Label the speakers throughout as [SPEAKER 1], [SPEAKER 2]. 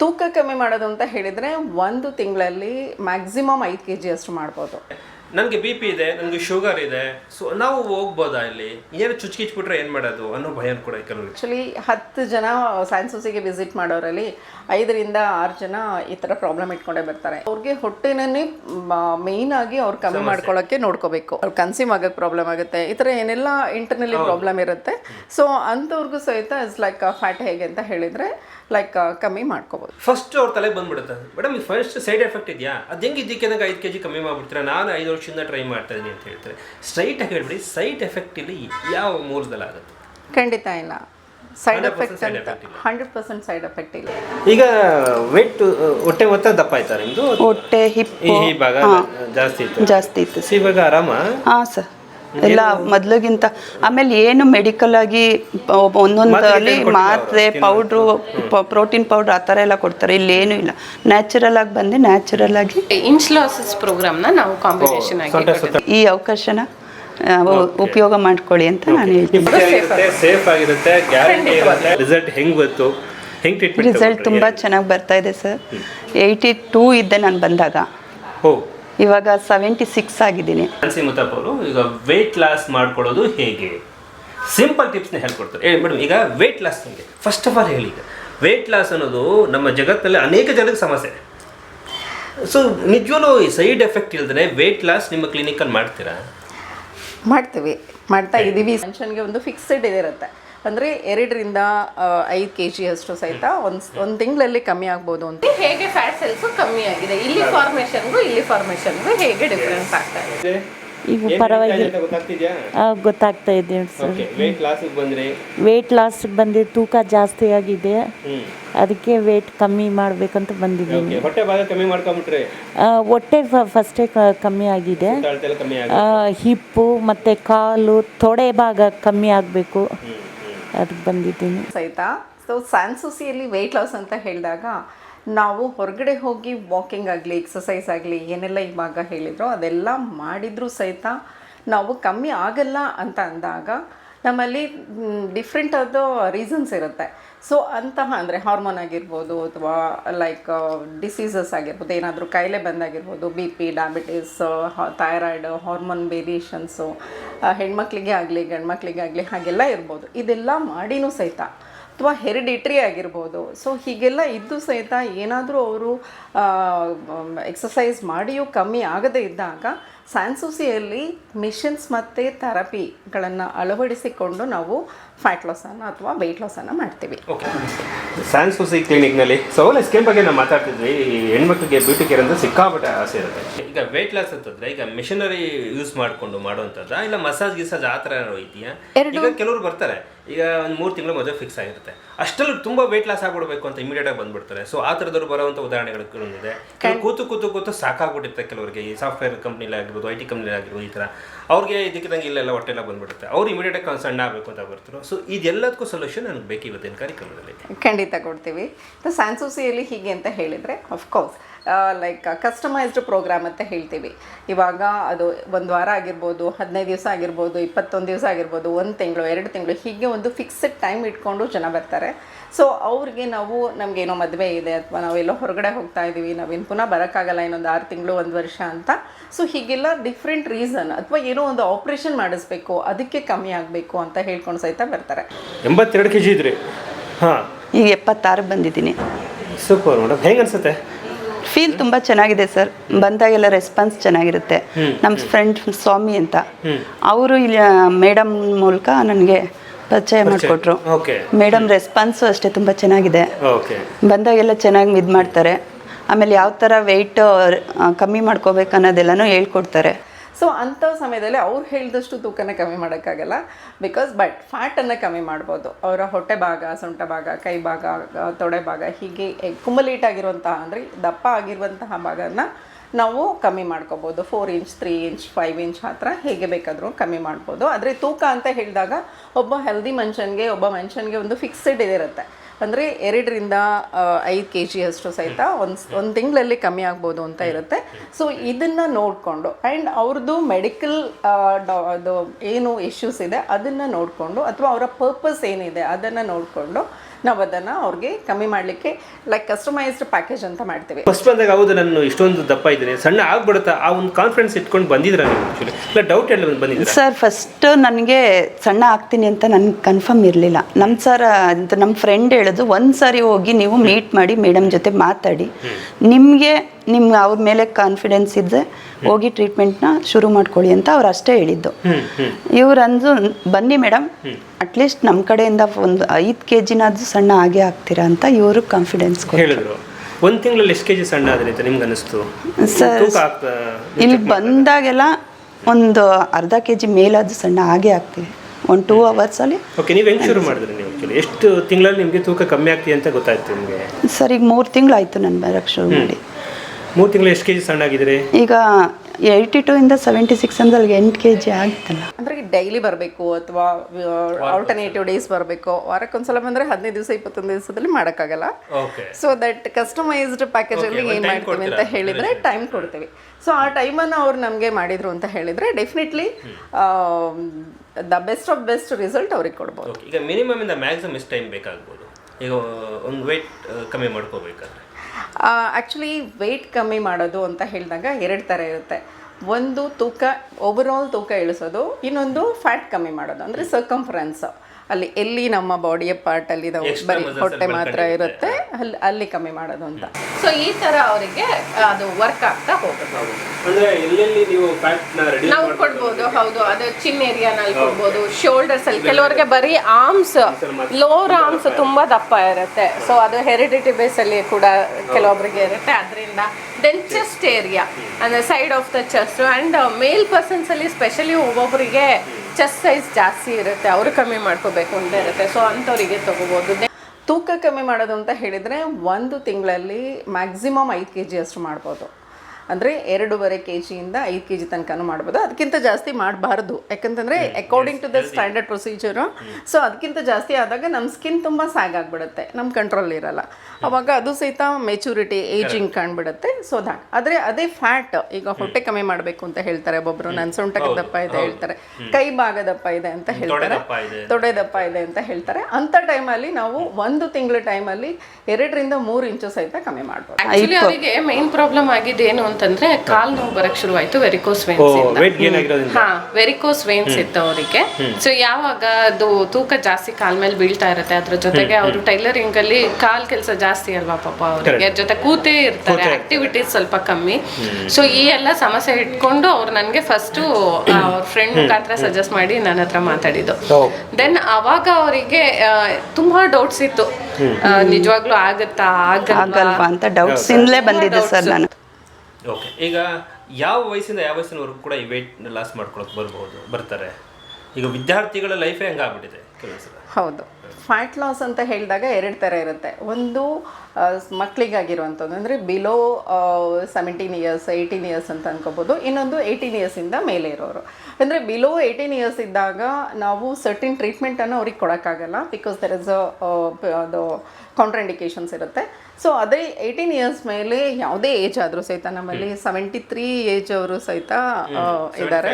[SPEAKER 1] ತೂಕ ಕಮ್ಮಿ ಮಾಡೋದು ಅಂತ ಹೇಳಿದರೆ ಒಂದು ತಿಂಗಳಲ್ಲಿ ಮ್ಯಾಕ್ಸಿಮಮ್ ಐದು ಕೆ ಜಿ ಅಷ್ಟು ಮಾಡ್ಬೋದು.
[SPEAKER 2] ನನಗೆ ಬಿ ಪಿ ಇದೆ ನನಗೆ ಶುಗರ್ ಇದೆ ಸೊ ನಾವು ಹೋಗ್ಬೋದಾ ಇಲ್ಲಿ? ಏನು ಚುಚ್ಕಿಚ್ಬಿಟ್ರೆ ಏನು ಮಾಡೋದು ಅನ್ನೋ ಭಯ ಕೂಡ
[SPEAKER 1] ಆ್ಯಕ್ಚುಲಿ ಹತ್ತು ಜನ ಸೈನ್ಸೂಸಿಗೆ ವಿಸಿಟ್ ಮಾಡೋರಲ್ಲಿ ಐದರಿಂದ ಆರು ಜನ ಈ ಥರ ಪ್ರಾಬ್ಲಮ್ ಇಟ್ಕೊಂಡೇ ಬರ್ತಾರೆ. ಅವ್ರಿಗೆ ಹೊಟ್ಟೆನೇ ಮೇಯ್ನ್ ಆಗಿ ಅವ್ರು ಕಮ್ಮಿ ಮಾಡ್ಕೊಳ್ಳೋಕ್ಕೆ ನೋಡ್ಕೋಬೇಕು. ಅವ್ರು ಕನ್ಸ್ಯೂಮ್ ಆಗೋಕ್ಕೆ ಪ್ರಾಬ್ಲಮ್ ಆಗುತ್ತೆ. ಈ ಥರ ಏನೆಲ್ಲ ಇಂಟರ್ನಲಿ ಪ್ರಾಬ್ಲಮ್ ಇರುತ್ತೆ. ಸೊ ಅಂಥವ್ರಿಗೂ ಸಹಿತ ಇಸ್ ಲೈಕ್ ಫ್ಯಾಟ್ ಹೇಗೆ ಅಂತ ಹೇಳಿದರೆ ಲೈಕ್ ಕಮ್ಮಿ ಮಾಡ್ಕೋಬೋದು.
[SPEAKER 2] ಫಸ್ಟ್ ಅವ್ರ ತಲೆಗೆ ಬಂದ್ಬಿಡುತ್ತೆ. ಮೇಡಮ್ ಈ ಫಸ್ಟ್ ಸೈಡ್ ಎಫೆಕ್ಟ್ ಇದೆಯಾ? ಅದು ಹೆಂಗೆ ಇದಕ್ಕೆ ಐದು ಕೆ ಜಿ ಕಮ್ಮಿ ಮಾಡ್ಬಿಡ್ತೀರಾ? ನಾನು ಐದು ವರ್ಷದಿಂದ ಟ್ರೈ ಮಾಡ್ತಾ ಇದ್ದೀನಿ ಅಂತ ಹೇಳ್ತಾರೆ. ಸ್ಟ್ರೈಟ್ ಆಗಿ ಹೇಳ್ಬಿಡಿ ಸೈಡ್ ಎಫೆಕ್ಟ್ ಇಲ್ಲಿ ಯಾವ ಮೂಲದಲ್ಲಿ ಆಗುತ್ತೆ?
[SPEAKER 1] ಖಂಡಿತ ಇಲ್ಲ. ಸೈಡ್
[SPEAKER 2] 100%
[SPEAKER 1] ಎಫೆಕ್ಟ್ ಅಂತ. ಹಂಡ್ರೆಡ್ ಪರ್ಸೆಂಟ್ ಸೈಡ್ ಎಫೆಕ್ಟ್ ಇಲ್ಲ.
[SPEAKER 2] ಈಗ ವೆಟ್ ಹೊಟ್ಟೆ ಮತ್ತೆ ದಪ್ಪ ಆಯ್ತಾರೆ ನಿಮ್ದು?
[SPEAKER 3] ಹೊಟ್ಟೆ ಹಿಪ್
[SPEAKER 2] ಈ ಭಾಗ ಜಾಸ್ತಿ ಇತ್ತು.
[SPEAKER 3] ಜಾಸ್ತಿ ಇತ್ತು.
[SPEAKER 2] ಇವಾಗ ಆರಾಮ?
[SPEAKER 3] ಹಾಂ ಸರ್ ಎಲ್ಲ ಮೊದಲಿಗಿಂತ ಆಮೇಲೆ ಏನು ಮೆಡಿಕಲ್ ಆಗಿ ಒಂದೊಂದಲ್ಲಿ ಒಂದೊಂದು
[SPEAKER 2] ಮಾತ್ರೆ
[SPEAKER 3] ಅಲ್ಲಿ ಮಾತ್ರೆ ಪೌಡ್ರು ಪ್ರೋಟೀನ್ ಪೌಡ್ರ್ ಆ ಥರ ಎಲ್ಲ ಕೊಡ್ತಾರೆ. ಇಲ್ಲೇನು ಇಲ್ಲ. ನ್ಯಾಚುರಲ್ ಆಗಿ ಬಂದು ನ್ಯಾಚುರಲ್ ಆಗಿ
[SPEAKER 4] ಇನ್ಸ್ಲಾಸಿಸ್ ಪ್ರೋಗ್ರಾಮ್ನ ನಾವು ಕಾಂಬಿನೇಷನ್ ಆಗಿ
[SPEAKER 3] ಈ ಅವಕಾಶನ ಉಪಯೋಗ ಮಾಡ್ಕೊಳ್ಳಿ ಅಂತ ನಾನು ಹೇಳ್ತೀನಿ.
[SPEAKER 2] ಸೇಫ್ ಆಗಿರುತ್ತೆ? ಗ್ಯಾರಂಟಿ ಇರುತ್ತೆ? ರಿಸಲ್ಟ್ ಹೆಂಗ್ ಬಂತು ಹೆಂಗ್ ಟ್ರೀಟ್ಮೆಂಟ್
[SPEAKER 3] ರಿಸಲ್ಟ್ ತುಂಬ ಚೆನ್ನಾಗಿ ಬರ್ತಾ ಇದೆ ಸರ್ ಏಯ್ಟಿ ಟೂ ಇದ್ದೆ ನಾನು ಬಂದಾಗ.
[SPEAKER 2] ಓ.
[SPEAKER 3] ಇವಾಗ ಸೆವೆಂಟಿ ಸಿಕ್ಸ್ ಆಗಿದ್ದೀನಿ.
[SPEAKER 2] ಅನ್ಸಿ ಮುತ್ತಪ್ಪ ಅವರು ಈಗ ವೆಯ್ಟ್ ಲಾಸ್ ಮಾಡ್ಕೊಳ್ಳೋದು ಹೇಗೆ? ಸಿಂಪಲ್ ಟಿಪ್ಸ್ನ ಹೇಳ್ಕೊಡ್ತಾರೆ. ಹೇಳಿ ಮೇಡಮ್ ಈಗ ವೆಯ್ಟ್ ಲಾಸ್ ಹೇಗೆ ಫಸ್ಟ್ ಆಫ್ ಆಲ್ ಹೇಳಿ ಈಗ. ವೆಯ್ಟ್ ಲಾಸ್ ಅನ್ನೋದು ನಮ್ಮ ಜಗತ್ತಿನಲ್ಲಿ ಅನೇಕ ಜನಕ್ಕೆ ಸಮಸ್ಯೆ. ಸೊ ನಿಜವಲ್ಲೂ ಈ ಸೈಡ್ ಎಫೆಕ್ಟ್ ಇಲ್ದೇ ವೆಯ್ಟ್ ಲಾಸ್ ನಿಮ್ಮ ಕ್ಲಿನಿಕಲ್ಲಿ ಮಾಡ್ತೀರಾ?
[SPEAKER 1] ಮಾಡ್ತೀವಿ. ಮಾಡ್ತಾ ಇದ್ದೀವಿ. ಮನುಷ್ಯನಿಗೆ ಒಂದು ಫಿಕ್ಸ್ಡ್ ಇದಿರುತ್ತೆ. ಅಂದರೆ ಎರಡರಿಂದ ಐದು ಕೆ ಜಿ ಅಷ್ಟು ಸಹಿತ ಒಂದು ಒಂದು ತಿಂಗಳಲ್ಲಿ ಕಮ್ಮಿ ಆಗ್ಬೋದು ಅಂತ.
[SPEAKER 4] ಹೇಗೆ ಫ್ಯಾಟ್ ಸೆಲ್ಸ್ ಕಮ್ಮಿ ಆಗಿದೆ. ಇಲ್ಲಿ ಫಾರ್ಮೇಷನ್ಗೂ ಇಲ್ಲಿ ಫಾರ್ಮೇಷನ್ಗೂ ಹೇಗೆ ಡಿಫ್ರೆನ್ಸ್ ಆಗ್ತಾ ಇದೆ?
[SPEAKER 5] ಈಗ ಪರವಾಗಿಲ್ಲ.
[SPEAKER 2] ಗೊತ್ತಾಗ್ತಿದ್ಯಾ?
[SPEAKER 5] ಆ, ಗೊತ್ತಾಗ್ತಾ ಇದೆ ಸರ್.
[SPEAKER 2] ಓಕೆ ವೆಯ್ಟ್ ಲಾಸಿಗೆ
[SPEAKER 5] ಬಂದು ತೂಕ ಜಾಸ್ತಿ ಆಗಿದೆ. ಅದಕ್ಕೆ ವೆಯ್ಟ್ ಕಮ್ಮಿ ಮಾಡಬೇಕಂತ ಬಂದಿದ್ದೀನಿ.
[SPEAKER 2] ಹೊಟ್ಟೆ ಭಾಗ ಕಮ್ಮಿ ಮಾಡ್ಕೊಂಬಿಟ್ರೆ.
[SPEAKER 5] ಆ, ಹೊಟ್ಟೆ ಫಸ್ಟೇ ಕಮ್ಮಿ ಆಗಿದೆ. ಹಿಪ್ಪು ಮತ್ತು ಕಾಲು ತೊಡೆ ಭಾಗ ಕಮ್ಮಿ ಆಗಬೇಕು. ಅದಕ್ಕೆ ಬಂದಿದ್ದೀನಿ.
[SPEAKER 1] ಸಹಿತ ಸೊ ಸ್ಯಾನ್ಸುಸಿಯಲ್ಲಿ ವೆಯ್ಟ್ ಲಾಸ್ ಅಂತ ಹೇಳಿದಾಗ ನಾವು ಹೊರಗಡೆ ಹೋಗಿ ವಾಕಿಂಗ್ ಆಗಲಿ ಎಕ್ಸಸೈಸ್ ಆಗಲಿ, ಏನೆಲ್ಲ ಇವಾಗ ಹೇಳಿದ್ರು ಅದೆಲ್ಲ ಮಾಡಿದರೂ ಸಹಿತ ನಾವು ಕಮ್ಮಿ ಆಗಲ್ಲ ಅಂತ ಅಂದಾಗ ನಮ್ಮಲ್ಲಿ ಡಿಫ್ರೆಂಟ್ ಆದ ರೀಸನ್ಸ್ ಇರುತ್ತೆ. ಸೊ ಅಂತಹ ಅಂದರೆ ಹಾರ್ಮೋನ್ ಆಗಿರ್ಬೋದು ಅಥವಾ ಲೈಕ್ ಡಿಸೀಸಸ್ ಆಗಿರ್ಬೋದು, ಏನಾದರೂ ಕಾಯಿಲೆ ಬಂದಾಗಿರ್ಬೋದು B P diabetes thyroid hormone variations ಹೆಣ್ಮಕ್ಳಿಗೆ ಆಗಲಿ, ಗಂಡ್ಮಕ್ಳಿಗೆ ಆಗಲಿ ಹಾಗೆಲ್ಲ ಇರ್ಬೋದು. ಇದೆಲ್ಲ ಮಾಡಿನೂ ಸಹಿತ ಅಥವಾ ಹೆರಿಡಿಟ್ರಿ ಆಗಿರ್ಬೋದು. ಸೊ ಹೀಗೆಲ್ಲ ಇದ್ದು ಸಹಿತ ಏನಾದರೂ ಅವರು ಎಕ್ಸಸೈಸ್ ಮಾಡಿಯೂ ಕಮ್ಮಿ ಆಗದೇ ಇದ್ದಾಗ ಸ್ಯಾನ್ಸೂಸಿಯಲ್ಲಿ ಮಿಷನ್ಸ್ ಮತ್ತು ಥೆರಪಿಗಳನ್ನು ಅಳವಡಿಸಿಕೊಂಡು ನಾವು ಫ್ಯಾಟ್ ಲಾಸನ್ನು ಅಥವಾ ವೆಯ್ಟ್ ಲಾಸನ್ನು ಮಾಡ್ತೀವಿ.
[SPEAKER 2] ಓಕೆ ಸ್ಯಾನ್ಸ್ ಹುಸಿ ಕ್ಲಿನಿಕ್ನಲ್ಲಿ ಸೊ ಸ್ಕೀಮ್ ಸ್ಕಿನ್ ಬಗ್ಗೆ ನಾವು ಮಾತಾಡ್ತಿದ್ವಿ. ಈ ಹೆಣ್ಮಕ್ಳಿಗೆ ಬ್ಯೂಟಿ ಕೇರ್ ಅಂತ ಸಿಕ್ಕಾಪಟ್ಟೆ ಆಸೆ ಇರುತ್ತೆ. ಈಗ ವೆಯ್ಟ್ ಲಾಸ್ ಅಂತಂದರೆ ಈಗ ಮಿಷನರಿ ಯೂಸ್ ಮಾಡಿಕೊಂಡು ಮಾಡುವಂಥದ್ದಾ? ಇಲ್ಲ ಮಸಾಜ್ ಗಿಸಾಜ್ ಆ ಥರ ಏನಾದ್ರು ಇದೆಯಾ? ಈಗ ಕೆಲವರು ಬರ್ತಾರೆ. ಈಗ ಒಂದು ಮೂರು ತಿಂಗಳು ಮದುವೆ ಫಿಕ್ಸ್ ಆಗಿರುತ್ತೆ. ಅಷ್ಟರಲ್ಲಿ ತುಂಬ ವೆಯ್ಟ್ ಲಾಸ್ ಆಗ್ಬಿಡ್ಬೇಕು ಅಂತ ಇಮಿಡಿಯೇಟ್ ಆಗಿ ಬಂದ್ಬಿಡ್ತಾರೆ. ಸೊ ಆ ಥರದವ್ರು ಬರುವಂಥ ಉದಾಹರಣೆಗಳು ಕೆಲವು ಕೂತು ಕೂತು ಕೂತು ಸಾಕಾಗ್ಬಿಟ್ಟಿರ್ತಾರೆ ಕೆಲವರಿಗೆ. ಈ ಸಾಫ್ಟ್ವೇರ್ ಕಂಪ್ನಿಲಿ ಆಗಿರ್ಬೋದು ಐ ಟಿ ಕಂಪ್ನಿಲಿ ಆಗಿರ್ಬೋದು ಈ ಥರ. ಅವ್ರಿಗೆ ಇದಕ್ಕಿದಂಗೆ ಇಲ್ಲೆಲ್ಲ ಹೊಟ್ಟೆಲ್ಲ ಬಂದ್ಬಿಡುತ್ತೆ. ಅವ್ರು ಇಮಿಡಿಯೇಟ್ ಆಗಿ ಸಣ್ಣ ಆಗಬೇಕು ಅಂತ ಬರ್ತಾರೆ. ಸೊ ಇದೆಲ್ಲದಕ್ಕೂ ಸೊಲ್ಯೂಷನ್ ನನಗೆ ಬೇಕು ಇವತ್ತಿನ ಕಾರ್ಯಕ್ರಮದಲ್ಲಿ.
[SPEAKER 1] ಖಂಡಿತ ಕೊಡ್ತೀವಿ. ಸ್ಯಾನ್ಸೂಸಿಯಲ್ಲಿ ಹೀಗೆ ಅಂತ ಹೇಳಿದರೆ ಅಫ್ಕೋರ್ಸ್ ಲೈಕ್ ಕಸ್ಟಮೈಸ್ಡ್ ಪ್ರೋಗ್ರಾಮ್ ಅಂತ ಹೇಳ್ತೀವಿ. ಇವಾಗ ಅದು ಒಂದು ವಾರ ಆಗಿರ್ಬೋದು, ಹದಿನೈದು ದಿವಸ ಆಗಿರ್ಬೋದು, ಇಪ್ಪತ್ತೊಂದು ದಿವಸ ಆಗಿರ್ಬೋದು, ಒಂದು ತಿಂಗಳು, ಎರಡು ತಿಂಗಳು, ಹೀಗೆ ಒಂದು ಫಿಕ್ಸ್ಡ್ ಟೈಮ್ ಇಟ್ಕೊಂಡು ಜನ ಬರ್ತಾರೆ. ಸೊ ಅವ್ರಿಗೆ ನಾವು ನಮಗೇನೋ ಮದುವೆ ಇದೆ ಅಥವಾ ನಾವೆಲ್ಲೋ ಹೊರಗಡೆ ಹೋಗ್ತಾ ಇದ್ದೀವಿ ನಾವೇನು ಪುನಃ ಬರೋಕ್ಕಾಗಲ್ಲ ಇನ್ನೊಂದು ಆರು ತಿಂಗಳು ಒಂದು ವರ್ಷ ಅಂತ. ಸೊ ಹೀಗೆಲ್ಲ ಡಿಫ್ರೆಂಟ್ ರೀಸನ್ ಅಥವಾ ಏನೋ ಒಂದು ಆಪರೇಷನ್ ಮಾಡಿಸ್ಬೇಕು ಅದಕ್ಕೆ ಕಮ್ಮಿ ಆಗಬೇಕು ಅಂತ ಹೇಳ್ಕೊಂಡು ಸಹಿತ ಬರ್ತಾರೆ.
[SPEAKER 2] ಎಂಬತ್ತೆರಡು ಕೆ ಜಿ ಇದ್ರಿ. ಹಾಂ.
[SPEAKER 3] ಈಗ ಎಪ್ಪತ್ತಾರು ಬಂದಿದ್ದೀನಿ.
[SPEAKER 2] ಸೂಪರ್ ಮೇಡಮ್ ಹೆಂಗೆ ಅನ್ಸುತ್ತೆ?
[SPEAKER 3] ಫೀಲ್ ತುಂಬ ಚೆನ್ನಾಗಿದೆ ಸರ್. ಬಂದಾಗೆಲ್ಲ ರೆಸ್ಪಾನ್ಸ್ ಚೆನ್ನಾಗಿರುತ್ತೆ. ನಮ್ಮ ಫ್ರೆಂಡ್ ಸ್ವಾಮಿ ಅಂತ. ಅವರು ಇಲ್ಲಿ ಮೇಡಮ್ ಮೂಲಕ ನನಗೆ ಪರಿಚಯ ಮಾಡಿಕೊಟ್ರು.
[SPEAKER 2] ಓಕೆ.
[SPEAKER 3] ಮೇಡಮ್ ರೆಸ್ಪಾನ್ಸು ಅಷ್ಟೇ ತುಂಬ ಚೆನ್ನಾಗಿದೆ.
[SPEAKER 2] ಓಕೆ.
[SPEAKER 3] ಬಂದಾಗೆಲ್ಲ ಚೆನ್ನಾಗಿ ಇದು ಮಾಡ್ತಾರೆ. ಆಮೇಲೆ ಯಾವ ಥರ ವೆಯ್ಟ್ ಕಮ್ಮಿ ಮಾಡ್ಕೋಬೇಕು ಅನ್ನೋದೆಲ್ಲನೂ ಹೇಳ್ಕೊಡ್ತಾರೆ.
[SPEAKER 1] ಸೊ ಅಂಥ ಸಮಯದಲ್ಲಿ ಅವ್ರು ಹೇಳಿದಷ್ಟು ತೂಕನ ಕಮ್ಮಿ ಮಾಡೋಕ್ಕಾಗಲ್ಲ. ಬಿಕಾಸ್ ಬಟ್ ಫ್ಯಾಟನ್ನು ಕಮ್ಮಿ ಮಾಡ್ಬೋದು. ಅವರ ಹೊಟ್ಟೆ ಭಾಗ ಸೊಂಟ ಭಾಗ ಕೈ ಭಾಗ ತೊಡೆ ಭಾಗ ಹೀಗೆ ಕುಮಲೀಟ್ ಆಗಿರುವಂತಹ ಅಂದರೆ ದಪ್ಪ ಆಗಿರುವಂತಹ ಭಾಗನ ನಾವು ಕಮ್ಮಿ ಮಾಡ್ಕೋಬೋದು. Four inch three inch five inch ಹತ್ರ ಹೇಗೆ ಬೇಕಾದರೂ ಕಮ್ಮಿ ಮಾಡ್ಬೋದು. ಆದರೆ ತೂಕ ಅಂತ ಹೇಳಿದಾಗ ಒಬ್ಬ ಹೆಲ್ದಿ ಮನುಷ್ಯನಿಗೆ, ಒಬ್ಬ ಮನುಷ್ಯನಿಗೆ ಒಂದು ಫಿಕ್ಸ್ಡ್ ಇದಿರುತ್ತೆ. ಅಂದರೆ ಎರಡರಿಂದ ಐದು ಕೆ ಜಿ ಅಷ್ಟು ಸಹಿತ ಒಂದು ಒಂದು ತಿಂಗಳಲ್ಲಿ ಕಮ್ಮಿ ಆಗ್ಬೋದು ಅಂತ ಇರುತ್ತೆ. ಸೊ ಇದನ್ನು ನೋಡಿಕೊಂಡು ಆ್ಯಂಡ್ ಅವ್ರದ್ದು ಮೆಡಿಕಲ್ ಅದು ಏನು ಇಶ್ಯೂಸ್ ಇದೆ ಅದನ್ನು ನೋಡಿಕೊಂಡು ಅಥವಾ ಅವರ ಪರ್ಪಸ್ ಏನಿದೆ ಅದನ್ನು ನೋಡಿಕೊಂಡು ನಾವು ಅದನ್ನು ಅವ್ರಿಗೆ ಕಮ್ಮಿ ಮಾಡಲಿಕ್ಕೆ ಲೈಕ್ ಕಸ್ಟಮೈಸ್ಡ್ ಪ್ಯಾಕೇಜ್ ಅಂತ ಮಾಡ್ತೀವಿ.
[SPEAKER 2] ಫಸ್ಟ್ ಬಂದಾಗ ಹೌದು ನಾನು ಇಷ್ಟೊಂದು ದಪ್ಪ ಇದ್ದೀನಿ. ಸಣ್ಣ ಆಗ್ಬಿಡುತ್ತಾ ಆ ಒಂದು ಕಾನ್ಫಿಡೆನ್ಸ್ ಇಟ್ಕೊಂಡು ಬಂದಿದ್ರೆ ಇಲ್ಲ ಡೌಟ್ ಎಲ್ಲ ಬಂದಿದ್ದೆ
[SPEAKER 3] ಸರ್ ಫಸ್ಟ್ ನನಗೆ ಸಣ್ಣ ಆಗ್ತೀನಿ ಅಂತ ನನಗೆ ಕನ್ಫರ್ಮ್ ಇರಲಿಲ್ಲ. ನಮ್ಮ ಸರ್ ಅಂತ ನಮ್ಮ ಫ್ರೆಂಡ್ ಹೇಳೋದು ಒಂದು ಸಾರಿ ಹೋಗಿ ನೀವು ಮೀಟ್ ಮಾಡಿ ಮೇಡಮ್ ಜೊತೆ ಮಾತಾಡಿ. ನಿಮಗೆ ನಿಮ್ಗೆ ಅವ್ರ ಮೇಲೆ ಕಾನ್ಫಿಡೆನ್ಸ್ ಇದ್ದರೆ ಹೋಗಿ ಟ್ರೀಟ್ಮೆಂಟ್ನ ಶುರು ಮಾಡ್ಕೊಳ್ಳಿ ಅಂತ ಅವ್ರು ಅಷ್ಟೇ ಹೇಳಿದ್ದು. ಇವರಂದು ಬನ್ನಿ ಮೇಡಮ್ ಅಟ್ಲೀಸ್ಟ್ ನಮ್ಮ ಕಡೆಯಿಂದ ಒಂದು ಐದು ಕೆ ಜಿನಾದ್ರೂ ಸಣ್ಣ ಆಗೇ ಆಗ್ತೀರಾ ಅಂತ ಇವರು ಕಾನ್ಫಿಡೆನ್ಸ್
[SPEAKER 2] ಹೇಳಿದ್ರು. ಒಂದು ತಿಂಗಳಲ್ಲಿ ಎಷ್ಟು ಕೆ ಜಿ ಸಣ್ಣ ಆದ್ರೆ ಅಂತ ನಿಮ್ಗೆ ಅನಿಸ್ತು?
[SPEAKER 3] ಸರ್ ಇಲ್ಲಿ ಬಂದಾಗೆಲ್ಲ ಒಂದು ಅರ್ಧ ಕೆ ಜಿ ಮೇಲಾದ್ರೂ ಸಣ್ಣ ಆಗೇ ಆಗ್ತೀವಿ. ಒಂದು ಟೂ ಅವರ್ಸಲ್ಲಿ
[SPEAKER 2] ಓಕೆ ನೀವು ಹೆಂಗೆ ಶುರು ಮಾಡಿದ್ರಿ ನೀವು ಆ್ಯಕ್ಚುಲಿ ಎಷ್ಟು ತಿಂಗಳಲ್ಲಿ ನಿಮಗೆ ತೂಕ ಕಮ್ಮಿ ಆಗ್ತಿದೆ ಅಂತ ಗೊತ್ತಾಯ್ತು ನಿಮಗೆ?
[SPEAKER 3] ಸರ್ ಈಗ ಮೂರು ತಿಂಗಳಾಯ್ತು ನಾನು ಬರೋಕ್ಕೆ ಶುರು ಮಾಡಿ.
[SPEAKER 2] ಮೂರು ತಿಂಗಳು ಎಷ್ಟು ಕೆಜಿ ಸಣ್ಣ ಆಗಿದ್ದೀರಿ
[SPEAKER 3] ಈಗ ಏಯ್ಟಿ ಟು ಇಂದ ಸೆವೆಂಟಿ ಸಿಕ್ಸ್ ಅಂದ್ರೆ ಅಲ್ಲಿ ಎಂಟು ಕೆ ಜಿ ಆಗಿತ್ತಲ್ಲ
[SPEAKER 1] ಅಂದ್ರೆ ಡೈಲಿ ಬರಬೇಕು ಅಥವಾ ಆಲ್ಟರ್ನೇಟಿವ್ ಡೇಸ್ ಬರಬೇಕು. ವಾರಕ್ಕೊಂದ್ಸಲ ಬಂದ್ರೆ ಹದಿನೈದು ದಿವಸ ಇಪ್ಪತ್ತೊಂದು ದಿವಸದಲ್ಲಿ ಮಾಡೋಕ್ಕಾಗಲ್ಲ.
[SPEAKER 2] Okay
[SPEAKER 1] so that customised package
[SPEAKER 2] ಅಲ್ಲಿ
[SPEAKER 1] ಏನು ಮಾಡ್ತೀವಿ ಅಂತ ಹೇಳಿದ್ರೆ ಟೈಮ್ ಕೊಡ್ತೀವಿ. ಸೊ ಆ ಟೈಮನ್ನು ಅವ್ರು ನಮಗೆ ಮಾಡಿದ್ರು ಅಂತ ಹೇಳಿದ್ರೆ definitely the best of best result ಅವ್ರಿಗೆ ಕೊಡ್ಬೋದು.
[SPEAKER 2] ಓಕೆ ಈಗ ಮಿನಿಮಮ್ ಇಂದ ಮ್ಯಾಕ್ಸಿಮಮ್ ಎಷ್ಟು ಟೈಮ್ ಬೇಕಾಗ್ಬೋದು? ಈಗ ಒಂದು ವೆಯ್ಟ್ ಕಮ್ಮಿ ಮಾಡ್ಕೋಬೇಕಾದ್ರೆ.
[SPEAKER 1] ಆ್ಯಕ್ಚುಲಿ ವೆಯ್ಟ್ ಕಮ್ಮಿ ಮಾಡೋದು ಅಂತ ಹೇಳಿದಾಗ ಎರಡು ಥರ ಇರುತ್ತೆ. ಒಂದು ತೂಕ ಓವರಾಲ್ ತೂಕ ಇಳಿಸೋದು, ಇನ್ನೊಂದು ಫ್ಯಾಟ್ ಕಮ್ಮಿ ಮಾಡೋದು, ಅಂದರೆ ಸರ್ಕಂಫರೆನ್ಸ್ ಅಲ್ಲಿ ಎಲ್ಲಿ ನಮ್ಮ ಬಾಡಿಯ ಪಾರ್ಟ್
[SPEAKER 2] ಅಲ್ಲಿ
[SPEAKER 1] ಬರೀ ಹೊಟ್ಟೆ ಮಾತ್ರ ಇರುತ್ತೆ ಅಲ್ಲಿ ಅಲ್ಲಿ ಕಮ್ಮಿ ಮಾಡೋದು ಅಂತ.
[SPEAKER 4] ಸೊ ಈ ತರ ಅವರಿಗೆ ಅದು ವರ್ಕ್ ಆಗ್ತಾ ಹೋಗುತ್ತೆ.
[SPEAKER 2] ನಾವು
[SPEAKER 4] ಕೊಡ್ಬೋದು ಹೌದು. ಅದು ಚಿನ್ ಏರಿಯಾನಲ್ಲಿ ಕೊಡ್ಬೋದು ಶೋಲ್ಡರ್ಸ್ ಅಲ್ಲಿ. ಕೆಲವರಿಗೆ ಬರೀ ಆರ್ಮ್ಸ್ ಲೋವರ್ ಆರ್ಮ್ಸ್ ತುಂಬಾ ದಪ್ಪ ಇರುತ್ತೆ. ಸೊ ಅದು ಹೆರಿಡಿಟಿ ಬೇಸ್ ಅಲ್ಲಿ ಕೂಡ ಕೆಲವೊಬ್ಬರಿಗೆ ಇರುತ್ತೆ. ಅದರಿಂದ ದೆನ್ ಚೆಸ್ಟ್ ಏರಿಯಾ ಅಂದ್ರೆ side of the chest and male persons ಅಲ್ಲಿ ಸ್ಪೆಷಲಿ ಒಬ್ಬೊಬ್ಬರಿಗೆ ಚೆಸ್ಟ್ ಸೈಜ್ ಜಾಸ್ತಿ ಇರುತ್ತೆ, ಅವರು ಕಮ್ಮಿ ಮಾಡ್ಕೋಬೇಕು ಅಂತ ಇರುತ್ತೆ. ಸೊ ಅಂಥವರಿಗೆ ತಗೋಬಹುದು
[SPEAKER 1] ತೂಕ ಕಮ್ಮಿ ಮಾಡೋದು ಅಂತ ಹೇಳಿದರೆ, ಒಂದು ತಿಂಗಳಲ್ಲಿ ಮ್ಯಾಕ್ಸಿಮಮ್ ಐದು ಕೆ ಜಿ ಅಷ್ಟು ಮಾಡ್ಬೋದು. ಅಂದರೆ ಎರಡೂವರೆ ಕೆ ಜಿಯಿಂದ ಐದು ಕೆ ಜಿ ತನಕನೂ ಮಾಡ್ಬೋದು. ಅದಕ್ಕಿಂತ ಜಾಸ್ತಿ ಮಾಡಬಾರ್ದು. ಯಾಕಂತಂದರೆ according to the standard procedure so ಅದಕ್ಕಿಂತ ಜಾಸ್ತಿ ಆದಾಗ ನಮ್ಮ ಸ್ಕಿನ್ ತುಂಬ ಸ್ಯಾಗ್ ಆಗಿಬಿಡುತ್ತೆ ನಮ್ಮ ಕಂಟ್ರೋಲ್ ಇರಲ್ಲ ಅವಾಗ ಅದು ಸಹಿತ ಮೆಚುರಿಟಿ ಏಜಿಂಗ್ ಕಾಣ್ಬಿಡುತ್ತೆ. ಸೊ ದಾಟ್ ಆದರೆ ಅದೇ ಫ್ಯಾಟ್ ಈಗ ಹೊಟ್ಟೆ ಕಮ್ಮಿ ಮಾಡಬೇಕು ಅಂತ ಹೇಳ್ತಾರೆ ಒಬ್ಬೊಬ್ರು ನನ್ನ ಸೊಂಟಕ್ಕೆ ದಪ್ಪ ಇದೆ ಹೇಳ್ತಾರೆ. ಕೈ ಭಾಗ ದಪ್ಪ ಇದೆ ಅಂತ ಹೇಳ್ತಾರೆ. ತೊಡೆ ದಪ್ಪ ಇದೆ. ಅಂತ ಹೇಳ್ತಾರೆ. ಅಂಥ ಟೈಮಲ್ಲಿ ನಾವು ಒಂದು ತಿಂಗಳ ಟೈಮಲ್ಲಿ ಎರಡರಿಂದ ಮೂರು ಇಂಚು ಸಹಿತ ಕಮ್ಮಿ ಮಾಡ್ಬೋದು.
[SPEAKER 4] ಅವರಿಗೆ ಮೇನ್ ಪ್ರಾಬ್ಲಮ್ ಆಗಿದೆ ಏನು ಅಂತಂದ್ರೆ ಕಾಲ್ ನೋವು ಬರಕ್ ಶುರುವಾಯ್ತು ವೆರಿಕೋಸ್ ವೇನ್ಸ್ ಹಾ ವೆರಿಕೋಸ್ ವೇನ್ಸ್ ಇತ್ತು ಅವರಿಗೆ. ಸೊ ಯಾವಾಗ ಅದು ತೂಕ ಜಾಸ್ತಿ ಕಾಲ್ ಮೇಲೆ ಬೀಳ್ತಾ ಇರುತ್ತೆ ಅದ್ರ ಜೊತೆಗೆ ಅವರು ಟೈಲರಿಂಗ್ ಅಲ್ಲಿ ಕಾಲ್ ಕೆಲಸ ಜಾಸ್ತಿ ಅಲ್ವಾ ಪಾಪ ಅವರಿಗೆ. ಜೊತೆ ಕೂತೇ ಇರ್ತಾರೆ ಆಕ್ಟಿವಿಟೀಸ್ ಸ್ವಲ್ಪ ಕಮ್ಮಿ. ಸೊ ಈ ಎಲ್ಲ ಸಮಸ್ಯೆ ಇಟ್ಕೊಂಡು ಅವ್ರು ನನಗೆ ಫಸ್ಟು ಅವ್ರ ಫ್ರೆಂಡ್ ಮುಖಾಂತರ ಸಜೆಸ್ಟ್ ಮಾಡಿ ನನ್ನ ಹತ್ರ ಮಾತಾಡಿದ್ದು. ದೆನ್ ಅವಾಗ ಅವರಿಗೆ ತುಂಬಾ ಡೌಟ್ಸ್ ಇತ್ತು. ನಿಜವಾಗ್ಲೂ ಆಗತ್ತಾ ಆಗಲ್ವಾ?
[SPEAKER 3] ಆಗಲ್ವಾ ಅಂತ ಡೌಟ್ಸ್ ಇಂದಲೇ ಬಂದಿದೆ ಸರ್ ನಾನು.
[SPEAKER 2] ಓಕೆ ಈಗ ಯಾವ ವಯಸ್ಸಿಂದ ಯಾವ ವಯಸ್ಸಿನವರೆಗೂ ಕೂಡ ಈ ವೆಯ್ಟ್ ಲಾಸ್ ಮಾಡ್ಕೊಳಕ್ಕೆ ಬರ್ಬೋದು, ಬರ್ತಾರೆ? ಈಗ ವಿದ್ಯಾರ್ಥಿಗಳ ಲೈಫೇ ಹಂಗಾಗ್ಬಿಟ್ಟಿದೆ ಸಲ.
[SPEAKER 1] ಹೌದು. ಫ್ಯಾಟ್ ಲಾಸ್ ಅಂತ ಹೇಳಿದಾಗ ಎರಡು ಥರ ಇರುತ್ತೆ. ಒಂದು ಮಕ್ಕಳಿಗಾಗಿರುವಂಥದ್ದು ಅಂದರೆ below seventeen years eighteen years ಅಂತ ಅನ್ಕೋಬೋದು. ಇನ್ನೊಂದು ಏಯ್ಟೀನ್ ಇಯರ್ಸಿಂದ ಮೇಲೆ ಇರೋರು. ಅಂದರೆ ಬಿಲೋ ಏಯ್ಟೀನ್ ಇಯರ್ಸ್ ಇದ್ದಾಗ ನಾವು ಸರ್ಟಿನ್ ಟ್ರೀಟ್ಮೆಂಟನ್ನು ಅವ್ರಿಗೆ ಕೊಡೋಕ್ಕಾಗಲ್ಲ ಬಿಕಾಸ್ ದರ್ ಇಸ್ ಅದು ಕಾಂಟ್ರಾಂಡಿಕೇಶನ್ಸ್ ಇರುತ್ತೆ. ಸೊ ಅದೇ ಏಯ್ಟೀನ್ ಇಯರ್ಸ್ ಮೇಲೆ ಯಾವುದೇ ಏಜ್ ಆದರೂ ಸಹಿತ ನಮ್ಮಲ್ಲಿ ಸೆವೆಂಟಿ ತ್ರೀ ಏಜ್ ಅವರು ಸಹಿತ ಇದ್ದಾರೆ.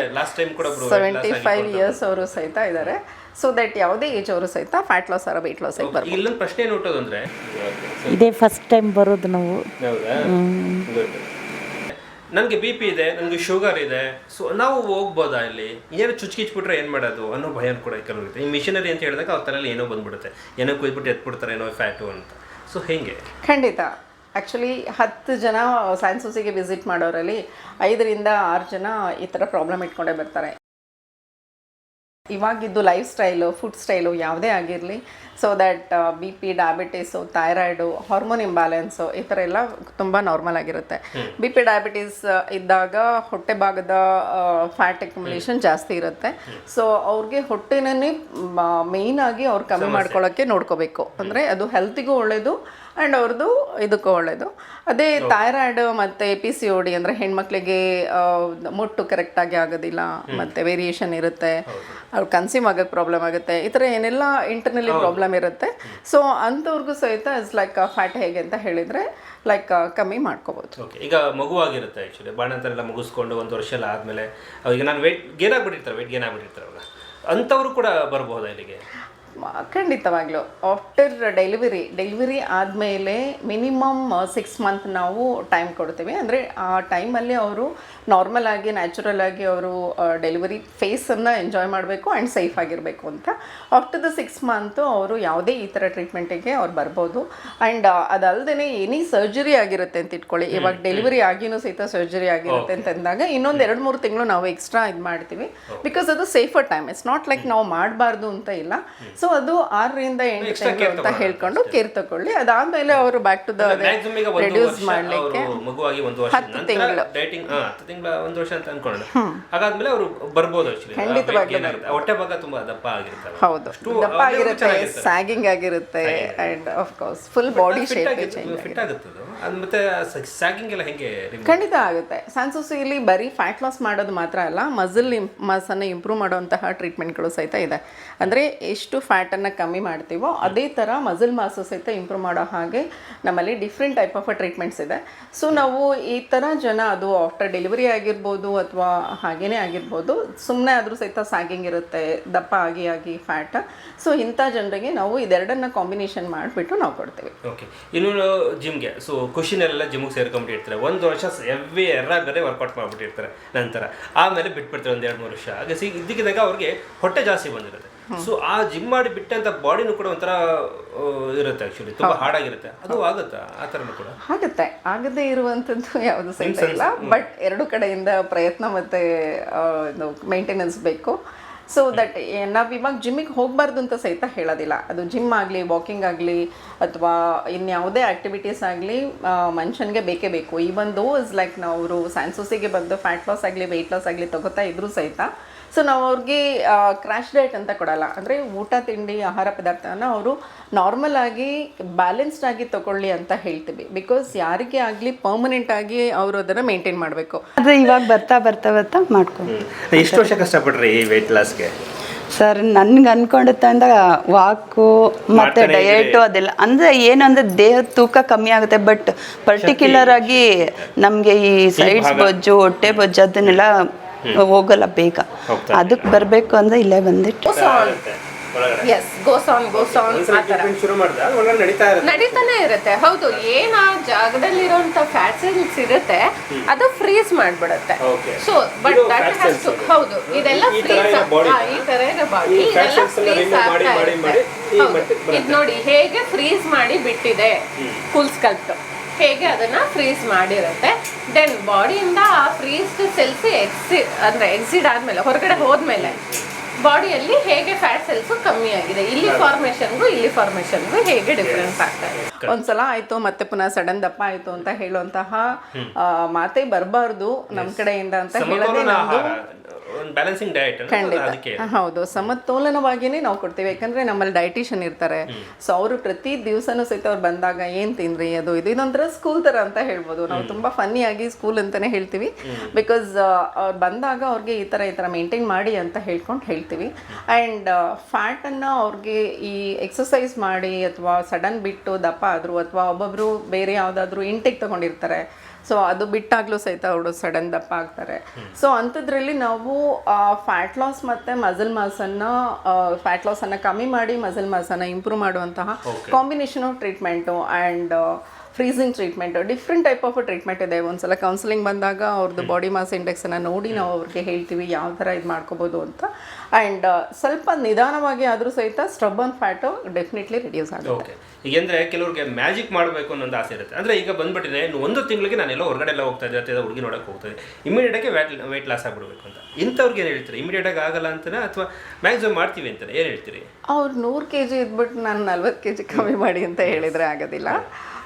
[SPEAKER 1] ಸೆವೆಂಟಿ ಫೈವ್ ಇಯರ್ಸ್ ಅವರು ಸಹಿತ ಇದ್ದಾರೆ. ಸೊ ದಟ್ ಯಾವುದೇ ಏಜ್ ಅವರು ಸಹಿತ ಫ್ಯಾಟ್ ಲಾಸ್ ಆರ ವೆಯ್ಟ್ ಲಾಸ್ ಆಗಿ ಬರ್ಬೋದು.
[SPEAKER 2] ಇಲ್ಲೊಂದು ಪ್ರಶ್ನೆ ಏನು ಹುಟ್ಟೋದು ಅಂದ್ರೆ
[SPEAKER 5] ಇದೇ ಫಸ್ಟ್ ಟೈಮ್ ಬರೋದು ನಾವು.
[SPEAKER 2] ಹೌದಾ? ನನಗೆ ಬಿ ಪಿ ಇದೆ ನನಗೆ ಶುಗರ್ ಇದೆ. ಸೊ ನಾವು ಹೋಗ್ಬೋದಾ ಇಲ್ಲಿ? ಏನು ಚುಚ್ಕಿಚ್ಬಿಟ್ರೆ ಏನು ಮಾಡೋದು ಅನ್ನೋ ಭಯ ಕೂಡ ಕೆಲವರಿಗೆ ಈ ಮಿಷನರಿ ಅಂತ ಹೇಳಿದಾಗ ಅವ್ರ ತಲೆಯಲ್ಲಿ ಏನೋ ಬಂದ್ಬಿಡುತ್ತೆ. ಏನೋ ಕುಯ್ಬಿಟ್ಟು ಎತ್ಬಿಡ್ತಾರೆ ಏನೋ ಫ್ಯಾಟು ಅಂತ. ಸೊ ಹೇಗೆ?
[SPEAKER 1] ಖಂಡಿತ. ಆ್ಯಕ್ಚುಲಿ ಹತ್ತು ಜನ ಸೈನ್ಸ್ ಸೊಸಿಗೆ ವಿಸಿಟ್ ಮಾಡೋರಲ್ಲಿ ಐದರಿಂದ ಆರು ಜನ ಈ ಥರ ಪ್ರಾಬ್ಲಮ್ ಇಟ್ಕೊಂಡೇ ಬರ್ತಾರೆ. ಇವಾಗಿದ್ದು ಲೈಫ್ ಸ್ಟೈಲು ಫುಡ್ ಸ್ಟೈಲು ಯಾವುದೇ ಆಗಿರಲಿ. So that B P diabetes thyroid hormone imbalance ಈ ಥರ ಎಲ್ಲ ತುಂಬ ನಾರ್ಮಲ್ ಆಗಿರುತ್ತೆ. ಬಿ ಪಿ ಡಯಾಬಿಟೀಸ್ ಇದ್ದಾಗ ಹೊಟ್ಟೆ ಭಾಗದ ಫ್ಯಾಟ್ ಅಕ್ಯುಮುಲೇಷನ್ ಜಾಸ್ತಿ ಇರುತ್ತೆ. ಸೊ ಅವ್ರಿಗೆ ಹೊಟ್ಟೆನೇ ಮೇಯ್ನಾಗಿ ಆಗಿ ಅವ್ರು ಕಮ್ಮಿ ಮಾಡ್ಕೊಳ್ಳೋಕ್ಕೆ ನೋಡ್ಕೋಬೇಕು. ಅಂದರೆ ಅದು ಹೆಲ್ತಿಗೂ ಒಳ್ಳೆಯದು ಆ್ಯಂಡ್ ಅವ್ರದ್ದು ಇದಕ್ಕೂ ಒಳ್ಳೆಯದು ಅದೇ ಥೈರಾಯ್ಡ್ ಮತ್ತು ಪಿ ಸಿ ಓ ಡಿ ಅಂದರೆ ಹೆಣ್ಮಕ್ಳಿಗೆ ಮುಟ್ಟು ಕರೆಕ್ಟಾಗಿ ಆಗೋದಿಲ್ಲ ಮತ್ತು ವೇರಿಯೇಷನ್ ಇರುತ್ತೆ. ಅವ್ರು ಕನ್ಸ್ಯೂಮ್ ಆಗೋಕ್ಕೆ ಪ್ರಾಬ್ಲಮ್ ಆಗುತ್ತೆ. ಈ ಥರ ಏನೆಲ್ಲ ಇಂಟರ್ನಲಿ ಪ್ರಾಬ್ಲಮ್ ಇರುತ್ತೆ. ಸೊ ಅಂಥವ್ರಿಗೂ ಸಹಿತ ಇಸ್ ಲೈಕ್ ಫ್ಯಾಟ್ ಹೇಗೆ ಅಂತ ಹೇಳಿದರೆ ಲೈಕ್ ಕಮ್ಮಿ ಮಾಡ್ಕೋಬೋದು.
[SPEAKER 2] ಓಕೆ ಈಗ ಮಗುವಾಗಿರುತ್ತೆ ಆ್ಯಕ್ಚುಲಿ ಬಾಣಂತರ ಎಲ್ಲ ಮುಗಿಸ್ಕೊಂಡು ಒಂದು ವರ್ಷ ಎಲ್ಲ ಆದಮೇಲೆ ಈಗ ನಾನು ವೆಯ್ಟ್ ಗೇನ್ ಆಗಿಬಿಟ್ಟಿರ್ತಾರೆ ವೆಯ್ಟ್ ಗೇನ್ ಆಗ್ಬಿಟ್ಟಿರ್ತಾರೆ ಅವಾಗ. ಅಂಥವ್ರು ಕೂಡ ಬರ್ಬೋದಾ ಇಲ್ಲಿಗೆ?
[SPEAKER 1] ಖಂಡಿತವಾಗ್ಲೂ. ಆಫ್ಟರ್ ಡೆಲಿವರಿ ಡೆಲಿವರಿ ಆದಮೇಲೆ ಮಿನಿಮಮ್ ಸಿಕ್ಸ್ ಮಂತ್ ನಾವು ಟೈಮ್ ಕೊಡ್ತೀವಿ. ಅಂದರೆ ಆ ಟೈಮಲ್ಲಿ ಅವರು ನಾರ್ಮಲ್ ಆಗಿ ನ್ಯಾಚುರಲ್ ಆಗಿ ಅವರು ಡೆಲಿವರಿ ಫೇಸನ್ನು ಎಂಜಾಯ್ ಮಾಡಬೇಕು ಆ್ಯಂಡ್ ಸೇಫ್ ಆಗಿರಬೇಕು ಅಂತ. ಆಫ್ಟರ್ ದ ಸಿಕ್ಸ್ ಮಂತು ಅವರು ಯಾವುದೇ ಈ ಥರ ಟ್ರೀಟ್ಮೆಂಟಿಗೆ ಅವ್ರು ಬರ್ಬೋದು. ಆ್ಯಂಡ್ ಅದಲ್ಲದೆ ಎನಿ ಸರ್ಜರಿ ಆಗಿರುತ್ತೆ ಅಂತ ಇಟ್ಕೊಳ್ಳಿ. ಇವಾಗ ಡೆಲಿವರಿ ಆಗಿನೂ ಸಹಿತ ಸರ್ಜರಿ ಆಗಿರುತ್ತೆ ಅಂತ ಅಂದಾಗ ಇನ್ನೊಂದು ಎರಡು ಮೂರು ತಿಂಗಳು ನಾವು ಎಕ್ಸ್ಟ್ರಾ ಇದು ಮಾಡ್ತೀವಿ ಬಿಕಾಸ್ ಅದು safer time it's not like ನಾವು ಮಾಡಬಾರ್ದು ಅಂತ ಇಲ್ಲ. ಸೊ ಅದು ಆರರಿಂದ ಎಂಟು ತಿಂಗಳು ಅಂತ ಹೇಳ್ಕೊಂಡು ಕೇರ್ ತಗೊಳ್ಳಿ. ಅದಾದ್ಮೇಲೆ ಅವರು ಬ್ಯಾಕ್ ಟು ದ ರೆಡ್ಯೂಸ್ ಮಾಡಲಿಕ್ಕೆ
[SPEAKER 2] ಮಗುವಾಗಿ ಒಂದು ವರ್ಷ
[SPEAKER 1] ಹತ್ತು ತಿಂಗಳು.
[SPEAKER 2] ಡೈಟಿಂಗ್ ಹತ್ತು ತಿಂಗಳ ಒಂದು ವರ್ಷ ಅಂತ ಅನ್ಕೊಳ್ಳೋಣ. ಹಾಗಾದ್ಮೇಲೆ ಅವರು ಬರ್ಬೋದು ಹೊಟ್ಟೆ ಭಾಗ ತುಂಬಾ ದಪ್ಪ ಆಗಿರುತ್ತೆ
[SPEAKER 1] ಹೌದು. ದಪ್ಪ ಆಗಿರುತ್ತೆ ಸ್ಯಾಗಿಂಗ್ ಆಗಿರುತ್ತೆ and of course full body shape change
[SPEAKER 2] fit ಆಗುತ್ತೆ ಅದು ಮತ್ತೆ ಸ್ಯಾಗಿಂಗ್ ಎಲ್ಲ ಹೆಂಗೆ
[SPEAKER 1] ಖಂಡಿತ ಆಗುತ್ತೆ. ಸ್ಯಾನ್ಸೋಸಿಯಲ್ಲಿ ಬರೀ ಫ್ಯಾಟ್ ಲಾಸ್ ಮಾಡೋದು ಮಾತ್ರ ಅಲ್ಲ ಮಸಲ್ ಮಾಸನ್ನು ಇಂಪ್ರೂವ್ ಮಾಡುವಂತಹ ಟ್ರೀಟ್ಮೆಂಟ್ಗಳು ಸಹಿತ ಇದೆ. ಅಂದರೆ ಎಷ್ಟು ಫ್ಯಾಟನ್ನು ಕಮ್ಮಿ ಮಾಡ್ತೀವೋ ಅದೇ ಥರ ಮಸಲ್ ಮಾಸು ಸಹಿತ ಇಂಪ್ರೂವ್ ಮಾಡೋ ಹಾಗೆ ನಮ್ಮಲ್ಲಿ ಡಿಫ್ರೆಂಟ್ ಟೈಪ್ ಆಫ್ ಟ್ರೀಟ್ಮೆಂಟ್ಸ್ ಇದೆ. ಸೊ ನಾವು ಈ ಥರ ಜನ ಅದು ಆಫ್ಟರ್ ಡೆಲಿವರಿ ಆಗಿರ್ಬೋದು ಅಥವಾ ಹಾಗೇನೇ ಆಗಿರ್ಬೋದು ಸುಮ್ಮನೆ ಆದರೂ ಸಹಿತ ಸ್ಯಾಗಿಂಗ್ ಇರುತ್ತೆ ದಪ್ಪ ಆಗಿ ಆಗಿ ಫ್ಯಾಟ್ ಸೊ ಇಂಥ ಜನರಿಗೆ ನಾವು ಇದೆರಡನ್ನ ಕಾಂಬಿನೇಷನ್ ಮಾಡಿಬಿಟ್ಟು ನಾವು ಕೊಡ್ತೀವಿ.
[SPEAKER 2] ಓಕೆ ಇನ್ನು ಜಿಮ್ಗೆ ಸೊ ಖುಷಿನೆಲ್ಲ ಜಿಮ್ಗೆ ಸೇರ್ಕೊಂಡ್ಬಿಟ್ಟಿರ್ತಾರೆ. ಒಂದು ವರ್ಷ ಎವ್ರಿ ಎರ್ರ ಬೇರೆ ವರ್ಕೌಟ್ ಮಾಡ್ಬಿಟ್ಟಿರ್ತಾರೆ ನಂತರ. ಆಮೇಲೆ ಬಿಟ್ಬಿಡ್ತಾರೆ ಒಂದು ಎರಡು ಮೂರು ವರ್ಷ. ಹಾಗೆ ಸಿ ಇದ್ದಕ್ಕಿದ್ದಾಗ ಅವ್ರಿಗೆ ಹೊಟ್ಟೆ ಜಾಸ್ತಿ ಬಂದಿರುತ್ತೆ. ಸೊ ಆ ಜಿಮ್ ಮಾಡಿ ಬಿಟ್ಟಂತ ಬಾಡಿನೂ ಕೂಡ ಒಂಥರ ಇರುತ್ತೆ ಆಕ್ಚುಲಿ ತುಂಬಾ ಹಾಡಾಗಿರುತ್ತೆ. ಅದು ಆಗುತ್ತಾ? ಆ ಥರನೂ ಕೂಡ?
[SPEAKER 1] ಆಗುತ್ತೆ. ಆಗದೇ ಇರುವಂಥದ್ದು ಯಾವುದು ಸಹಿತ ಇಲ್ಲ. ಬಟ್ ಎರಡು ಕಡೆಯಿಂದ ಪ್ರಯತ್ನ ಮತ್ತೆ ಮೇಂಟೆನೆನ್ಸ್ ಬೇಕು. ಸೊ ದಟ್ ನಾವು ಇವಾಗ ಜಿಮ್ಮಿಗೆ ಹೋಗಬಾರ್ದು ಅಂತ ಸಹಿತ ಹೇಳೋದಿಲ್ಲ. ಅದು ಜಿಮ್ ಆಗಲಿ ವಾಕಿಂಗ್ ಆಗಲಿ ಅಥವಾ ಇನ್ಯಾವುದೇ ಆ್ಯಕ್ಟಿವಿಟೀಸ್ ಆಗಲಿ ಮನುಷ್ಯನಿಗೆ ಬೇಕೇ ಬೇಕು. ಈವನ್ ದೋ ಇಸ್ ಲೈಕ್ ನಾವು ಸ್ಯಾನ್ಸೋಸಿಗೆ ಬಂದು ಫ್ಯಾಟ್ ಲಾಸ್ ಆಗಲಿ ವೆಯ್ಟ್ ಲಾಸ್ ಆಗಲಿ ತಗೋತಾ ಇದ್ರೂ ಸಹಿತ ಸೊ ನಾವು ಅವ್ರಿಗೆ ಕ್ರ್ಯಾಶ್ ಡಯಟ್ ಅಂತ ಕೊಡಲ್ಲ. ಅಂದರೆ ಊಟ ತಿಂಡಿ ಆಹಾರ ಪದಾರ್ಥನ ಅವರು ನಾರ್ಮಲ್ ಆಗಿ ಬ್ಯಾಲೆನ್ಸ್ಡ್ ಆಗಿ ತಗೊಳ್ಳಿ ಅಂತ ಹೇಳ್ತೀವಿ. ಬಿಕಾಸ್ ಯಾರಿಗೆ ಆಗಲಿ ಪರ್ಮನೆಂಟ್ ಆಗಿ ಅವರು ಅದನ್ನು ಮೇಂಟೈನ್ ಮಾಡಬೇಕು.
[SPEAKER 3] ಅಂದರೆ ಇವಾಗ ಬರ್ತಾ ಬರ್ತಾ ಬರ್ತಾ ಮಾಡ್ಕೊಂಡು
[SPEAKER 2] ಎಷ್ಟು ವರ್ಷ ಕಷ್ಟಪಟ್ರಿ ವೆಯ್ಟ್ ವೆಯ್ಟ್
[SPEAKER 3] ಸರ್ ನನ್ಗೆ ಅನ್ಕೊಂಡಿದ್ದ ವಾಕು ಮತ್ತೆ ಡಯಟು ಅದೆಲ್ಲ. ಅಂದ್ರೆ ಏನು ಅಂದ್ರೆ ದೇಹದ ತೂಕ ಕಮ್ಮಿ ಆಗುತ್ತೆ ಬಟ್ ಪರ್ಟಿಕ್ಯುಲರ್ ಆಗಿ ನಮಗೆ ಈ ಸೈಡ್ಸ್ ಬೊಜ್ಜು ಹೊಟ್ಟೆ ಬೊಜ್ಜು ಅದನ್ನೆಲ್ಲ ಹೋಗಲ್ಲ ಬೇಗ. ಅದಕ್ಕೆ ಬರಬೇಕು ಅಂದ್ರೆ ಇಲ್ಲೇ ಬಂದಿಟ್ಟು
[SPEAKER 4] as goes on goes on ಆ ಥರ.
[SPEAKER 2] ಶುರು ಮಾಡಿದ ಒಳಗಡೆ ನಡೀತಾ ಇರುತ್ತೆ.
[SPEAKER 4] ನಡೀತಾನೆ ಇರುತ್ತೆ ಹೌದು. ಏನ್ ಆ ಜಾಗದಲ್ಲಿರುವಂತ ಫ್ಯಾಟ್ ಸೆಲ್ಸ್ ಇರುತ್ತೆ ಅದು freeze ಮಾಡ್ಬಿಡುತ್ತೆ. So but that has to ಹೌದು ಇದೆಲ್ಲ ಫ್ರೀಸ್ ಈ ತರ ಇದೆ ಬಾಡಿ ಇದೆಲ್ಲ ಫ್ರೀಸ್
[SPEAKER 2] ಮಾಡಿ,
[SPEAKER 4] ಆಗ್ತಾ ಇರುತ್ತೆ. ಹೌದು. ಇದ್ ನೋಡಿ ಹೇಗೆ ಫ್ರೀಸ್ ಮಾಡಿ ಬಿಟ್ಟಿದೆ. ಫುಲ್ ಸ್ಕಲ್ಪ್ ಹೇಗೆ ಅದನ್ನ ಫ್ರೀಸ್ ಮಾಡಿರುತ್ತೆ. ದೆನ್ ಬಾಡಿಯಿಂದ ಆ ಫ್ರೀಸ್ಡ್ ಸೆಲ್ಸ್ ಎಕ್ಸಿ ಅಂದ್ರೆ ಎಕ್ಸಿಡ್ ಆದ್ಮೇಲೆ ಹೊರಗಡೆ ಹೋದ್ಮೇಲೆ ಬಾಡಿಯಲ್ಲಿ ಹೇಗೆ ಫ್ಯಾಟ್ ಸೆಲ್ಸ್ ಕಮ್ಮಿ ಆಗಿದೆ. ಇಲ್ಲಿ ಫಾರ್ಮೇಷನ್ಗೂ ಇಲ್ಲಿ ಫಾರ್ಮೇಷನ್ಗೂ ಹೇಗೆ ಡಿಫ್ರೆನ್ಸ್ ಆಗ್ತಾ ಇದೆ?
[SPEAKER 1] ಒಂದ್ಸಲ ಆಯ್ತು ಮತ್ತೆ ಪುನಃ ಸಡನ್ ದಪ್ಪ ಆಯ್ತು ಅಂತ ಹೇಳುವಂತಹ ಮಾತೇ ಬರಬಾರ್ದು ನಮ್ಮ ಕಡೆಯಿಂದ ಅಂತ ಹೇಳೋದೇ
[SPEAKER 2] ಒಂದು ಬ್ಯಾಲೆನ್ಸಿಂಗ್ ಡಯಟ್
[SPEAKER 1] ಖಂಡಿತ. ಹೌದು ಸಮತೋಲನವಾಗಿಯೇ ನಾವು ಕೊಡ್ತೀವಿ. ಯಾಕಂದ್ರೆ ನಮ್ಮಲ್ಲಿ ಡೈಟಿಷಿಯನ್ ಇರ್ತಾರೆ. ಸೊ ಅವರು ಪ್ರತಿ ದಿವಸನೂ ಸಹಿತ ಅವ್ರು ಬಂದಾಗ ಏನ್ ತಿನ್ರಿ ಅದು? ಇದು ಇದೊಂಥರ ಸ್ಕೂಲ್ ತರ ಅಂತ ಹೇಳ್ಬೋದು. ನಾವು ತುಂಬಾ ಫನ್ನಿ ಆಗಿ ಸ್ಕೂಲ್ ಅಂತಾನೆ ಹೇಳ್ತೀವಿ. ಬಿಕಾಸ್ ಅವ್ರು ಬಂದಾಗ ಅವ್ರಿಗೆ ಈ ತರ ಈ ತರ ಮೇಂಟೈನ್ ಮಾಡಿ ಅಂತ ಹೇಳ್ಕೊಂಡು ಹೇಳ್ತೀವಿ. ಆ್ಯಂಡ್ ಫ್ಯಾಟನ್ನು ಅವ್ರಿಗೆ ಈ ಎಕ್ಸಸೈಸ್ ಮಾಡಿ ಅಥವಾ ಸಡನ್ ಬಿಟ್ಟು ದಪ್ಪ ಆದ್ರು ಅಥವಾ ಒಬ್ಬೊಬ್ರು ಬೇರೆ ಯಾವುದಾದ್ರೂ ಇಂಟೆಕ್ ತಗೊಂಡಿರ್ತಾರೆ. ಸೊ ಅದು ಬಿಟ್ಟಾಗ್ಲೂ ಸಹಿತ ಅವರು ಸಡನ್ ದಪ್ಪ ಆಗ್ತಾರೆ. ಸೊ ಅಂಥದ್ರಲ್ಲಿ ನಾವು ಫ್ಯಾಟ್ ಲಾಸ್ ಮತ್ತು ಮಸಲ್ ಮಾಸನ್ನು ಫ್ಯಾಟ್ ಲಾಸನ್ನು ಕಮ್ಮಿ ಮಾಡಿ ಮಸಲ್ ಮಾಸನ್ನು ಇಂಪ್ರೂವ್ ಮಾಡುವಂತಹ combination of treatment and freezing treatment different type of treatment ಇದೆ. ಒಂದ್ಸಲ ಕೌನ್ಸಿಲಿಂಗ್ ಬಂದಾಗ ಅವ್ರದ್ದು ಬಾಡಿ ಮಾಸ್ ಇಂಡೆಕ್ಸನ್ನು ನೋಡಿ ನಾವು ಅವ್ರಿಗೆ ಹೇಳ್ತೀವಿ ಯಾವ ಥರ ಇದು ಮಾಡ್ಕೋಬೋದು ಅಂತ. ಆ್ಯಂಡ್ ಸ್ವಲ್ಪ ನಿಧಾನವಾಗಿ ಆದರೂ ಸಹಿತ ಸ್ಟಬ್ಬನ್ ಫ್ಯಾಟ್ ಡೆಫಿನೆಟ್ಲಿ ರಿಡ್ಯೂಸ್ ಆಗುತ್ತೆ.
[SPEAKER 2] ಈಗೆಂದ್ರೆ ಕೆಲವ್ರಿಗೆ ಮ್ಯಾಜಿಕ್ ಮಾಡಬೇಕು ಅನ್ನೋದು ಆಸೆ ಇರುತ್ತೆ. ಅಂದ್ರೆ ಈಗ ಬಂದ್ಬಿಟ್ಟಿದೆ ಒಂದು ತಿಂಗಳಿಗೆ ನಾನೆಲ್ಲ ಹೊರಗಡೆ ಎಲ್ಲ ಹೋಗ್ತಾ ಇದ್ದೆ ಅಥವಾ ಹುಡುಗಿ ನೋಡಕ್ಕೆ ಹೋಗ್ತದೆ ಇಮಿಡಿಯೇಟಾಗಿ ಇಮಿಡಿಯೇಟ್ ಆಗಿ ವೇಟ್ ವೇಟ್ ಲಾಸ್ ಆಗ್ಬಿಡ್ಬೇಕು ಅಂತ. ಇಂಥವ್ರಿಗೆ ಏನು ಹೇಳ್ತೀರಿ? ಇಮಿಡಿಯೇಟ್ ಆಗಿ ಆಗಲ್ಲ ಅಂತಾನೆ? ಅಥವಾ ಮ್ಯಾಕ್ಸಿಮಮ್ ಮಾಡ್ತೀವಿ ಅಂತಾನೆ? ಏನು ಹೇಳ್ತೀರಿ?
[SPEAKER 1] ಅವ್ರು ನೂರು ಕೆ ಜಿ ಇದ್ಬಿಟ್ಟು ನಾನು ನಲ್ವತ್ತು ಕೆ ಜಿ ಕಮ್ಮಿ ಮಾಡಿ ಅಂತ ಹೇಳಿದ್ರೆ ಆಗೋದಿಲ್ಲ.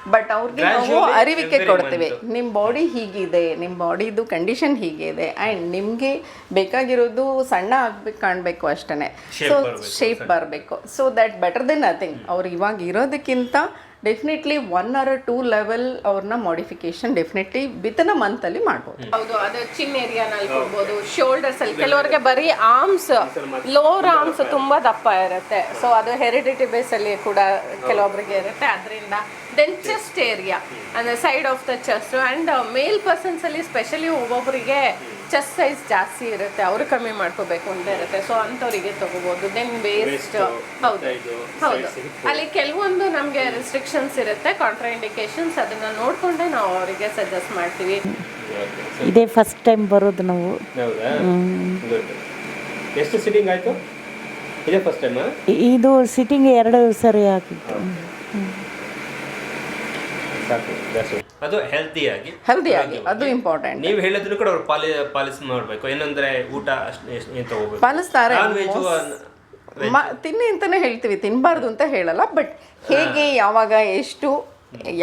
[SPEAKER 1] ಬಟ್ ಅವ್ರಿಗೆ ನಾವು
[SPEAKER 2] Gradually
[SPEAKER 1] ಅರಿವಿಕೆ
[SPEAKER 2] every
[SPEAKER 1] ಕೊಡ್ತೀವಿ.
[SPEAKER 2] month.
[SPEAKER 1] ನಿಮ್ಮ ಬಾಡಿ ಹೀಗಿದೆ ನಿಮ್ಮ ಬಾಡಿದು ಕಂಡೀಷನ್ ಹೀಗಿದೆ ಆ್ಯಂಡ್ ನಿಮಗೆ ಬೇಕಾಗಿರೋದು ಸಣ್ಣ ಆಗ್ಬೇಕು ಕಾಣಬೇಕು ಅಷ್ಟೇ
[SPEAKER 2] Shape
[SPEAKER 1] ಸೊ
[SPEAKER 2] ಬರ್ಬೇಕು,
[SPEAKER 1] ಶೇಪ್ ಬರಬೇಕು. So that better than nothing ಅವ್ರು ಇವಾಗ ಇರೋದಕ್ಕಿಂತ definitely one or two level ಅವ್ರನ್ನ ಮಾಡಿಫಿಕೇಶನ್ ಡೆಫಿನೆಟ್ಲಿ ವಿತಿನ್ ಮಂತ್ ಮಂತಲ್ಲಿ ಮಾಡ್ಬೋದು.
[SPEAKER 4] ಹೌದು ಅದು ಚಿನ್ ಏರಿಯಾನಲ್ಲಿ ಕೊಡ್ಬೋದು ಶೋಲ್ಡರ್ಸ್ ಅಲ್ಲಿ. ಕೆಲವರಿಗೆ ಬರೀ ಆರ್ಮ್ಸ್ ಲೋವರ್ ಆರ್ಮ್ಸ್ ತುಂಬಾ ದಪ್ಪ ಇರುತ್ತೆ. ಸೊ ಅದು ಹೆರಿಡಿಟಿ ಬೇಸ್ ಅಲ್ಲಿ ಕೂಡ ಕೆಲವೊಬ್ಬರಿಗೆ ಇರುತ್ತೆ. ಅದರಿಂದ ದೆನ್ ಚೆಸ್ಟ್ ಏರಿಯಾ ಅಂದ್ರೆ side of the chest and male persons ಅಲ್ಲಿ ಸ್ಪೆಷಲಿ ಒಬ್ಬೊಬ್ಬರಿಗೆ ಚೆಸ್ಟ್ ಸೈಜ್ ಜಾಸ್ತಿ ಇರುತ್ತೆ ಅವರು ಕಮ್ಮಿ ಮಾಡ್ಕೋಬೇಕು ಅಂತ ಇರುತ್ತೆ. ಸೊ ಅಂಥವ್ರಿಗೆ ತಗೋಬಹುದು ದೆನ್ ವೇಸ್ಟ್ ಹೌದು. ಹೌದು. ಅಲ್ಲಿ ಕೆಲವೊಂದು ನಮಗೆ ರೆಸ್ಟ್ರಿಕ್ಷನ್ಸ್ ಇರುತ್ತೆ ಕಾಂಟ್ರಾ ಇಂಡಿಕೇಶನ್ಸ್ ಅದನ್ನ ನೋಡ್ಕೊಂಡೆ ನಾವು ಅವರಿಗೆ ಸಜೆಸ್ಟ್ ಮಾಡ್ತೀವಿ.
[SPEAKER 5] ಇದೇ ಫಸ್ಟ್ ಟೈಮ್ ಬರೋದು ನಾವು.
[SPEAKER 2] ಹೌದಾ? ಎಷ್ಟು ಸಿಟ್ಟಿಂಗ್ ಆಯಿತು? ಇದೇ ಫಸ್ಟ್ ಟೈಮ್
[SPEAKER 5] ಇದು ಸಿಟ್ಟಿಂಗ್ ಎರಡು ಸರಿ ಆಗಿತ್ತು.
[SPEAKER 2] ಸಾಕು ಅದು ಹೆಲ್ತಿಯಾಗಿ
[SPEAKER 1] ಹೆಲ್ದಿಯಾಗಿ ಅದು ಇಂಪಾರ್ಟೆಂಟ್
[SPEAKER 2] ನೀವು ಹೇಳಿದ್ರು ಕೂಡ ಅವ್ರು ಪಾಲಿ ಪಾಲಿಸಿ ಮಾಡಬೇಕು. ಏನಂದ್ರೆ ಊಟ ಅಷ್ಟು ಏನು ತಗೋಬೇಕು?
[SPEAKER 1] ಪಾಲಿಸ್ತಾರೆ
[SPEAKER 2] ನಾನ್ ವೆಜ್
[SPEAKER 1] ತಿನ್ನಿ ಅಂತಾನೆ ಹೇಳ್ತೀವಿ. ತಿನ್ನಬಾರ್ದು ಅಂತ ಹೇಳಲ್ಲ ಬಟ್ ಹೇಗೆ ಯಾವಾಗ ಎಷ್ಟು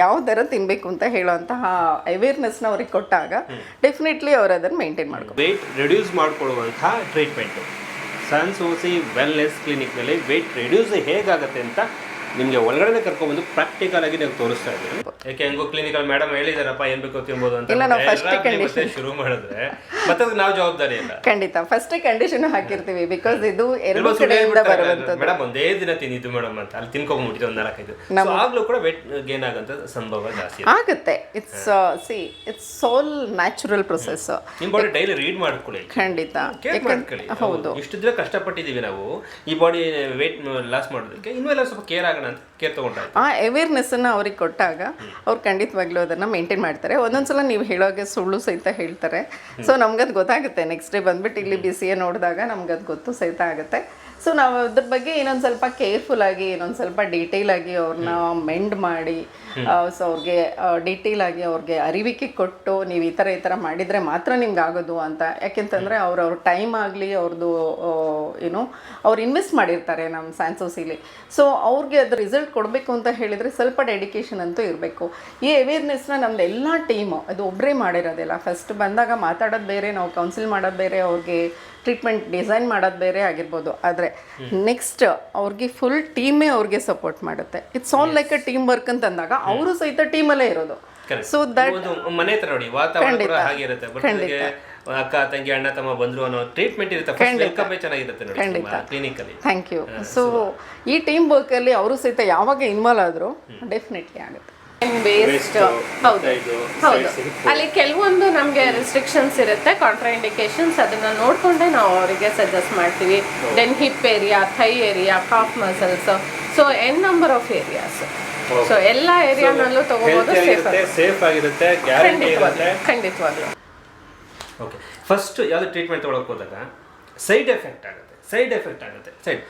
[SPEAKER 1] ಯಾವ ಥರ ತಿನ್ಬೇಕು ಅಂತ ಹೇಳುವಂತಹ ಅವೇರ್ನೆಸ್ನ ಅವ್ರಿಗೆ ಕೊಟ್ಟಾಗ ಡೆಫಿನೆಟ್ಲಿ ಅವ್ರು ಅದನ್ನು ಮೇಂಟೈನ್ ಮಾಡ್ಕೊ
[SPEAKER 2] ವೆಯ್ಟ್ ರೆಡ್ಯೂಸ್ ಮಾಡ್ಕೊಳ್ಳುವಂತಹ ಟ್ರೀಟ್ಮೆಂಟು ಸನ್ ಸೋಸಿ ವೆಲ್ನೆಸ್ ಕ್ಲಿನಿಕ್ನಲ್ಲಿ ವೆಯ್ಟ್ ರಿಡ್ಯೂಸ್ ಹೇಗಾಗುತ್ತೆ ಅಂತ ನಿಮಗೆ ಒಳಗಡೆ ಕರ್ಕೊಂಡ್ಬಂದು ಪ್ರಾಕ್ಟಿಕಲ್ ಆಗಿ ನೀವು ತೋರಿಸ್ತಾ ಇದ್ದೀನಿ. ಯಾಕೆ ಹೆಂಗೋ ಕ್ಲಿನಿಕಲ್ ಮೇಡಮ್ ಹೇಳಿದಾರಪ್ಪ ಏನ್ ಬೇಕೋ ತಿನ್ಬೋದು ಅಂತ
[SPEAKER 1] ಇಲ್ಲ, ನಾವು
[SPEAKER 2] ಫಸ್ಟ್
[SPEAKER 1] ಕಂಡೀಷನ್
[SPEAKER 2] ಮತ್ತೆ ಶುರು ಮಾಡಿದ್ರೆ ಮತ್ತೆ ಅದಕ್ಕೆ ನಾವು ಜವಾಬ್ದಾರಿ ಇಲ್ಲ.
[SPEAKER 1] ಖಂಡಿತ. ಫಸ್ಟ್ ಕಂಡೀಷನ್ ಹಾಕಿರ್ತೀವಿ ಬಿಕಾಸ್ ಇದು ಎರಡು ಕಡೆಯಿಂದ ಬರುವಂತದ್ದು
[SPEAKER 2] ಮೇಡಮ್ ಒಂದೇ ದಿನ ತಿಂದಿದ್ದು ಮೇಡಮ್ ಅಂತ. ಅಲ್ಲಿ ತಿನ್ಕೊಂಡ್ಬಿಟ್ಟಿದ್ದು ಒಂದು ನಾಲ್ಕೈದು ಸೋ ಆಗ್ಲೂ ಕೂಡ ವೆಟ್ ಗೇನ್ ಆಗಂತ ಸಂಭವ ಜಾಸ್ತಿ
[SPEAKER 1] ಆಗುತ್ತೆ. It's see it's soul natural process
[SPEAKER 2] ನಿಮ್ ಬಾಡಿ ಡೈಲಿ ರೀಡ್ ಮಾಡ್ಕೊಳ್ಳಿ.
[SPEAKER 1] ಖಂಡಿತ.
[SPEAKER 2] ಕೇರ್ ಮಾಡ್ಕೊಳ್ಳಿ.
[SPEAKER 1] ಹೌದು.
[SPEAKER 2] ಇಷ್ಟು ದಿನ ಕಷ್ಟಪಟ್ಟಿದ್ದೀವಿ ನಾವು. ಈ ಬಾಡಿ ವೆಯ್ಟ್ ಲಾಸ್ ಮಾಡೋದಕ್ಕೆ ಇನ್ನೂ ಎಲ್ಲ ಸ್ವಲ್ಪ ಕೇರ್ ಆಗೋಣ ಅಂತ ಕೇರ್ ತಗೊಂಡಾಯ್ತು.
[SPEAKER 1] ಆ ಅವೇರ್ನೆಸ್ಸನ್ನು ಅವ್ರಿಗೆ ಕೊಟ್ಟಾಗ ಅವ್ರು ಖಂಡಿತವಾಗ್ಲೂ ಅದನ್ನ ಮೇಂಟೈನ್ ಮಾಡ್ತಾರೆ. ಒಂದೊಂದ್ಸಲ ನೀವು ಹೇಳೋಗೆ ಸುಳ್ಳು ಸಹಿತ ಹೇಳ್ತಾರೆ. ಸೊ ನಮ್ಗದ್ ಗೊತ್ತಾಗುತ್ತೆ. ನೆಕ್ಸ್ಟ್ ಡೇ ಬಂದ್ಬಿಟ್ಟು ಇಲ್ಲಿ ಬಿಸಿಯೇ ನೋಡಿದಾಗ ನಮ್ಗದು ಗೊತ್ತು ಸಹಿತ ಆಗುತ್ತೆ. ಸೊ ನಾವು ಅದ್ರ ಬಗ್ಗೆ ಇನ್ನೊಂದು ಸ್ವಲ್ಪ ಕೇರ್ಫುಲ್ ಆಗಿ ಇನ್ನೊಂದು ಸ್ವಲ್ಪ ಡೀಟೇಲ್ ಆಗಿ ಅವ್ರನ್ನ ಮೆಂಡ್ ಮಾಡಿ ಸೊ ಅವ್ರಿಗೆ ಡೀಟೇಲ್ ಆಗಿ ಅವ್ರಿಗೆ ಅರಿವಿಕೆ ಕೊಟ್ಟು ನೀವು ಈ ಥರ ಈ ಥರ ಮಾಡಿದರೆ ಮಾತ್ರ ನಿಮ್ಗೆ ಆಗೋದು ಅಂತ. ಯಾಕೆಂತಂದರೆ ಅವ್ರವ್ರ ಅವ್ರ ಟೈಮ್ ಆಗಲಿ ಅವ್ರದ್ದು ಏನು ಅವ್ರು ಇನ್ವೆಸ್ಟ್ ಮಾಡಿರ್ತಾರೆ ನಮ್ಮ ಸ್ಯಾನ್ಸೋಸಿಲಿ ಸೊ ಅವ್ರಿಗೆ ಅದು ರಿಸಲ್ಟ್ ಕೊಡಬೇಕು ಅಂತ ಹೇಳಿದರೆ ಸ್ವಲ್ಪ ಡೆಡಿಕೇಶನ್ ಅಂತೂ ಇರಬೇಕು. ಈ ಅವೇರ್ನೆಸ್ನ ನಮ್ದು ಎಲ್ಲ ಟೀಮು ಅದು ಒಬ್ಬರೇ ಮಾಡಿರೋದಿಲ್ಲ. ಫಸ್ಟ್ ಬಂದಾಗ ಮಾತಾಡೋದು ಬೇರೆ ನಾವು ಕೌನ್ಸಿಲ್ ಮಾಡೋದು ಬೇರೆ ಅವ್ರಿಗೆ ಟ್ರೀಟ್ಮೆಂಟ್ ಡಿಸೈನ್ ಮಾಡೋದು ಬೇರೆ ಆಗಿರ್ಬೋದು. ಆದರೆ ನೆಕ್ಸ್ಟ್ ಅವ್ರಿಗೆ ಫುಲ್ ಟೀಮೇ ಅವ್ರಿಗೆ ಸಪೋರ್ಟ್ ಮಾಡುತ್ತೆ. It's all like a team work ಅಂತ ಅಂದಾಗ ಅವರು ಸಹಿತ ಟೀಮಲ್ಲೇ ಇರೋದು. ಸೊ ದಟ್
[SPEAKER 2] ಮನೆ ಹತ್ರ ನೋಡಿ ವಾತಾವರಣ
[SPEAKER 1] ಖಂಡಿತ.
[SPEAKER 2] ಬಟ್
[SPEAKER 1] ಖಂಡಿತ.
[SPEAKER 2] ಅಕ್ಕ ತಂಗಿ ಅಣ್ಣ ತಮ್ಮ ಬಂದ್ರು ಅನ್ನೋ ಟ್ರೀಟ್ಮೆಂಟ್ ಇರುತ್ತೆ. ವೆಲ್ಕಮ್ ಚೆನ್ನಾಗಿರುತ್ತೆ ನೋಡಿ
[SPEAKER 1] ಖಂಡಿತ.
[SPEAKER 2] ಕ್ಲಿನಿಕ್ ಅಲ್ಲಿ.
[SPEAKER 1] ಥ್ಯಾಂಕ್ ಯು ಸೊ ಈ ಟೀಮ್ ವರ್ಕಲ್ಲಿ ಅವರು ಸಹಿತ ಯಾವಾಗ ಇನ್ವಾಲ್ವ್ ಆದರೂ ಡೆಫಿನೆಟ್ಲಿ ಆಗುತ್ತೆ.
[SPEAKER 4] ಹೌದು ಹೌದು. ಅಲ್ಲಿ ಕೆಲವೊಂದು ನಮಗೆ ರೆಸ್ಟ್ರಿಕ್ಷನ್ಸ್ ಇರುತ್ತೆ ಕಾಂಟ್ರಾ ಇಂಡಿಕೇಶನ್ಸ್ ಅದನ್ನ ನೋಡ್ಕೊಂಡೆ ನಾವು ಅವರಿಗೆ ಸಜೆಸ್ಟ್ ಮಾಡ್ತೀವಿ. Then hip area thigh area calf muscles so N number of areas so ಎಲ್ಲ ಏರಿಯಾನಲ್ಲೂ ತಗೋಬಹುದು ಸೇಫ್
[SPEAKER 2] ಆಗಿರುತ್ತೆ
[SPEAKER 4] ಖಂಡಿತವಾಗ್ಲು
[SPEAKER 2] ಓಕೆ ಫಸ್ಟ್ ಯಾವ್ದು ಟ್ರೀಟ್ಮೆಂಟ್ ತೊಗೊಳಕ್ ಹೋದಾಗ ಸೈಡ್ ಎಫೆಕ್ಟ್ ಆಗುತ್ತೆ ಸೈಡ್ ಎಫೆಕ್ಟ್ ಆಗುತ್ತೆ ಸೈಡ್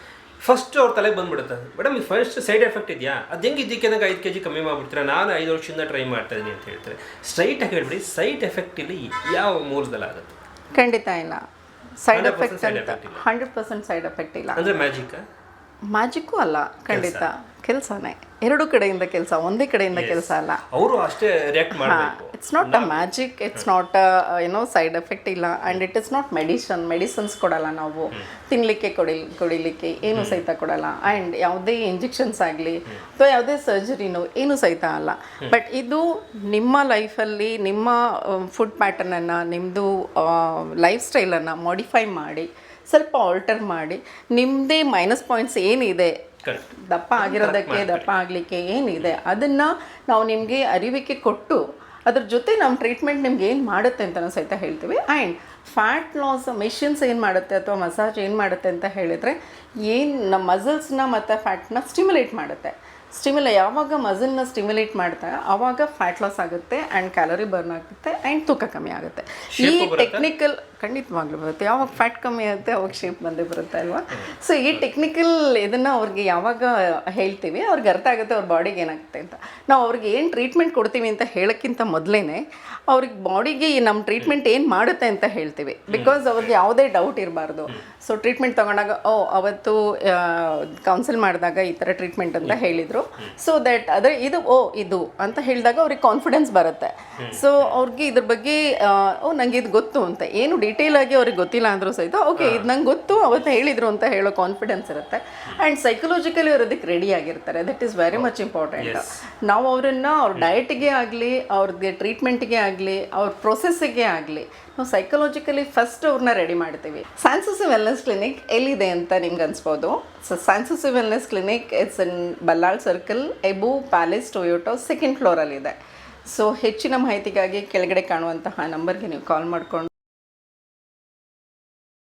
[SPEAKER 2] ಫಸ್ಟ್ ಅವ್ರ ತಲೆಗೆ ಬಂದ್ಬಿಡುತ್ತೆ. ಮೇಡಮ್ ಈ ಫಸ್ಟ್ ಸೈಡ್ ಎಫೆಕ್ಟ್ ಇದೆಯಾ? ಅದು ಹೆಂಗೆ ಇದಕ್ಕೆನಾಗ ಐದು ಕೆ ಜಿ ಕಮ್ಮಿ ಮಾಡಿಬಿಡ್ತೀರಾ? ನಾನು ಐದು ವರ್ಷದಿಂದ ಟ್ರೈ ಮಾಡ್ತಾ ಇದ್ದೀನಿ ಅಂತ ಹೇಳ್ತಾರೆ. ಸ್ಟ್ರೈಟ್ ಆಗಿ ಹೇಳ್ಬಿಡಿ ಸೈಡ್ ಎಫೆಕ್ಟ್ ಇಲ್ಲಿ ಯಾವ ಮೂಲದಲ್ಲಿ ಆಗುತ್ತೆ?
[SPEAKER 1] ಖಂಡಿತ ಇಲ್ಲ. Side
[SPEAKER 2] 100%
[SPEAKER 1] effect. Hundred percent side effect ಇಲ್ಲ.
[SPEAKER 2] ಅಂದರೆ ಮ್ಯಾಜಿಕ್
[SPEAKER 1] ಮ್ಯಾಜಿಕ್ಕೂ ಅಲ್ಲ ಖಂಡಿತ. ಕೆಲಸನೇ. ಎರಡು ಕಡೆಯಿಂದ ಕೆಲಸ ಒಂದೇ ಕಡೆಯಿಂದ ಕೆಲಸ ಅಲ್ಲ.
[SPEAKER 2] ಅವರು ಅಷ್ಟೇ ರಿಯಾಕ್ಟ್ ಮಾಡಬೇಕು.
[SPEAKER 1] It's not a magic it's not ಏನೋ ಸೈಡ್ ಎಫೆಕ್ಟ್ ಇಲ್ಲ. And it is not medicine medicines ಕೊಡಲ್ಲ ನಾವು. ತಿನ್ನಲಿಕ್ಕೆ ಕೊಡಿ ಕುಡಿಲಿಕ್ಕೆ ಏನು ಸಹಿತ ಕೊಡಲ್ಲ. ಆ್ಯಂಡ್ ಯಾವುದೇ ಇಂಜೆಕ್ಷನ್ಸ್ ಆಗಲಿ ಅಥವಾ ಯಾವುದೇ ಸರ್ಜರಿನೂ ಏನು ಸಹಿತ ಅಲ್ಲ. ಬಟ್ ಇದು ನಿಮ್ಮ ಲೈಫಲ್ಲಿ ನಿಮ್ಮ ಫುಡ್ ಪ್ಯಾಟರ್ನನ್ನು ನಿಮ್ಮದು ಲೈಫ್ ಸ್ಟೈಲನ್ನು ಮಾಡಿಫೈ ಮಾಡಿ ಸ್ವಲ್ಪ ಆಲ್ಟರ್ ಮಾಡಿ ನಿಮ್ಮದೇ ಮೈನಸ್ ಪಾಯಿಂಟ್ಸ್ ಏನಿದೆ ದಪ್ಪ ಆಗಿರೋದಕ್ಕೆ ದಪ್ಪ ಆಗಲಿಕ್ಕೆ ಏನಿದೆ ಅದನ್ನ ನಾವು ನಿಮಗೆ ಅರಿವಿಕೆ ಕೊಟ್ಟು ಅದ್ರ ಜೊತೆ ನಮ್ಮ ಟ್ರೀಟ್ಮೆಂಟ್ ನಿಮ್ಗೆ ಏನು ಮಾಡುತ್ತೆ ಅಂತ ಸಹಿತ ಹೇಳ್ತೀವಿ. ಆ್ಯಂಡ್ ಫ್ಯಾಟ್ ಲಾಸ್ ಮೆಷಿನ್ಸ್ ಏನು ಮಾಡುತ್ತೆ ಅಥವಾ ಮಸಾಜ್ ಏನು ಮಾಡುತ್ತೆ ಅಂತ ಹೇಳಿದರೆ ಏನು ನಮ್ಮ ಮಸಲ್ಸ್ನ ಮತ್ತು ಫ್ಯಾಟ್ನ ಸ್ಟಿಮ್ಯುಲೇಟ್ ಮಾಡುತ್ತೆ. ಸ್ಟಿಮ್ಯುಲ ಯಾವಾಗ ಮಸಲ್ನ ಸ್ಟಿಮ್ಯುಲೇಟ್ ಮಾಡ್ತಾ ಆವಾಗ ಫ್ಯಾಟ್ ಲಾಸ್ ಆಗುತ್ತೆ ಆ್ಯಂಡ್ ಕ್ಯಾಲೋರಿ ಬರ್ನ್ ಆಗುತ್ತೆ ಆ್ಯಂಡ್ ತೂಕ ಕಮ್ಮಿ ಆಗುತ್ತೆ. ಈ ಟೆಕ್ನಿಕಲ್ ಖಂಡಿತವಾಗ್ಲೂ ಬರುತ್ತೆ. ಯಾವಾಗ ಫ್ಯಾಟ್ ಕಮ್ಮಿ ಆಗುತ್ತೆ ಅವಾಗ ಶೇಪ್ ಬಂದೇ ಬರುತ್ತೆ ಅಲ್ವಾ? ಸೊ ಈ ಟೆಕ್ನಿಕಲ್ ಇದನ್ನು ಅವ್ರಿಗೆ ಯಾವಾಗ ಹೇಳ್ತೀವಿ ಅವ್ರಿಗೆ ಅರ್ಥ ಆಗುತ್ತೆ ಅವ್ರ ಬಾಡಿಗೆ ಏನಾಗುತ್ತೆ ಅಂತ. ನಾವು ಅವ್ರಿಗೆ ಏನು ಟ್ರೀಟ್ಮೆಂಟ್ ಕೊಡ್ತೀವಿ ಅಂತ ಹೇಳೋಕ್ಕಿಂತ ಮೊದಲೇ ಅವ್ರಿಗೆ ಬಾಡಿಗೆ ನಮ್ಮ ಟ್ರೀಟ್ಮೆಂಟ್ ಏನು ಮಾಡುತ್ತೆ ಅಂತ ಹೇಳ್ತೀವಿ. ಬಿಕಾಸ್ ಅವ್ರಿಗೆ ಯಾವುದೇ ಡೌಟ್ ಇರಬಾರ್ದು. ಸೊ ಟ್ರೀಟ್ಮೆಂಟ್ ತೊಗೊಂಡಾಗ ಓ ಅವತ್ತು ಕೌನ್ಸಿಲ್ ಮಾಡಿದಾಗ ಈ ಥರ ಟ್ರೀಟ್ಮೆಂಟ್ ಅಂತ ಹೇಳಿದರು. ಸೊ ದಟ್ ಅದೇ ಇದು ಓ ಇದು ಅಂತ ಹೇಳಿದಾಗ ಅವ್ರಿಗೆ ಕಾನ್ಫಿಡೆನ್ಸ್ ಬರುತ್ತೆ. ಸೊ ಅವ್ರಿಗೆ ಇದ್ರ ಬಗ್ಗೆ ಓ ನಂಗೆ ಇದು ಗೊತ್ತು ಅಂತ. ಏನು ಡೀಟೇಲ್ ಆಗಿ ಅವ್ರಿಗೆ ಗೊತ್ತಿಲ್ಲ ಅಂದರೂ ಸಹಿತ ಓಕೆ ಇದು ನಂಗೆ ಗೊತ್ತು ಅವತ್ತು ಹೇಳಿದರು ಅಂತ ಹೇಳೋ ಕಾನ್ಫಿಡೆನ್ಸ್ ಇರುತ್ತೆ. ಆ್ಯಂಡ್ ಸೈಕಲಾಜಿಕಲಿ ಅವ್ರು ಅದಕ್ಕೆ ರೆಡಿ ಆಗಿರ್ತಾರೆ. That is very much important ನಾವು ಅವರನ್ನು ಅವ್ರ ಡಯಟ್ಗೆ ಆಗಲಿ ಅವ್ರಿಗೆ ಟ್ರೀಟ್ಮೆಂಟ್ಗೆ ಆಗಲಿ ಅವ್ರ ಪ್ರೊಸೆಸ್ಸಿಗೆ ಆಗಲಿ ನಾವು ಸೈಕಲಾಜಿಕಲಿ ಫಸ್ಟ್ ಅವ್ರನ್ನ ರೆಡಿ ಮಾಡ್ತೀವಿ. ಸ್ಯಾನ್ಸಸಿ ವೆಲ್ನೆಸ್ ಕ್ಲಿನಿಕ್ ಎಲ್ಲಿದೆ ಅಂತ ನಿಮ್ಗೆ ಅನ್ಸ್ಬೋದು? So ಸ್ಯಾನ್ಸಸಿ wellness clinic it's in Ballal circle above palace Toyota second ಫ್ಲೋರಲ್ಲಿದೆ so ಹೆಚ್ಚಿನ ಮಾಹಿತಿಗಾಗಿ ಕೆಳಗಡೆ ಕಾಣುವಂತಹ ನಂಬರ್ಗೆ ನೀವು ಕಾಲ್ ಮಾಡಿಕೊಂಡು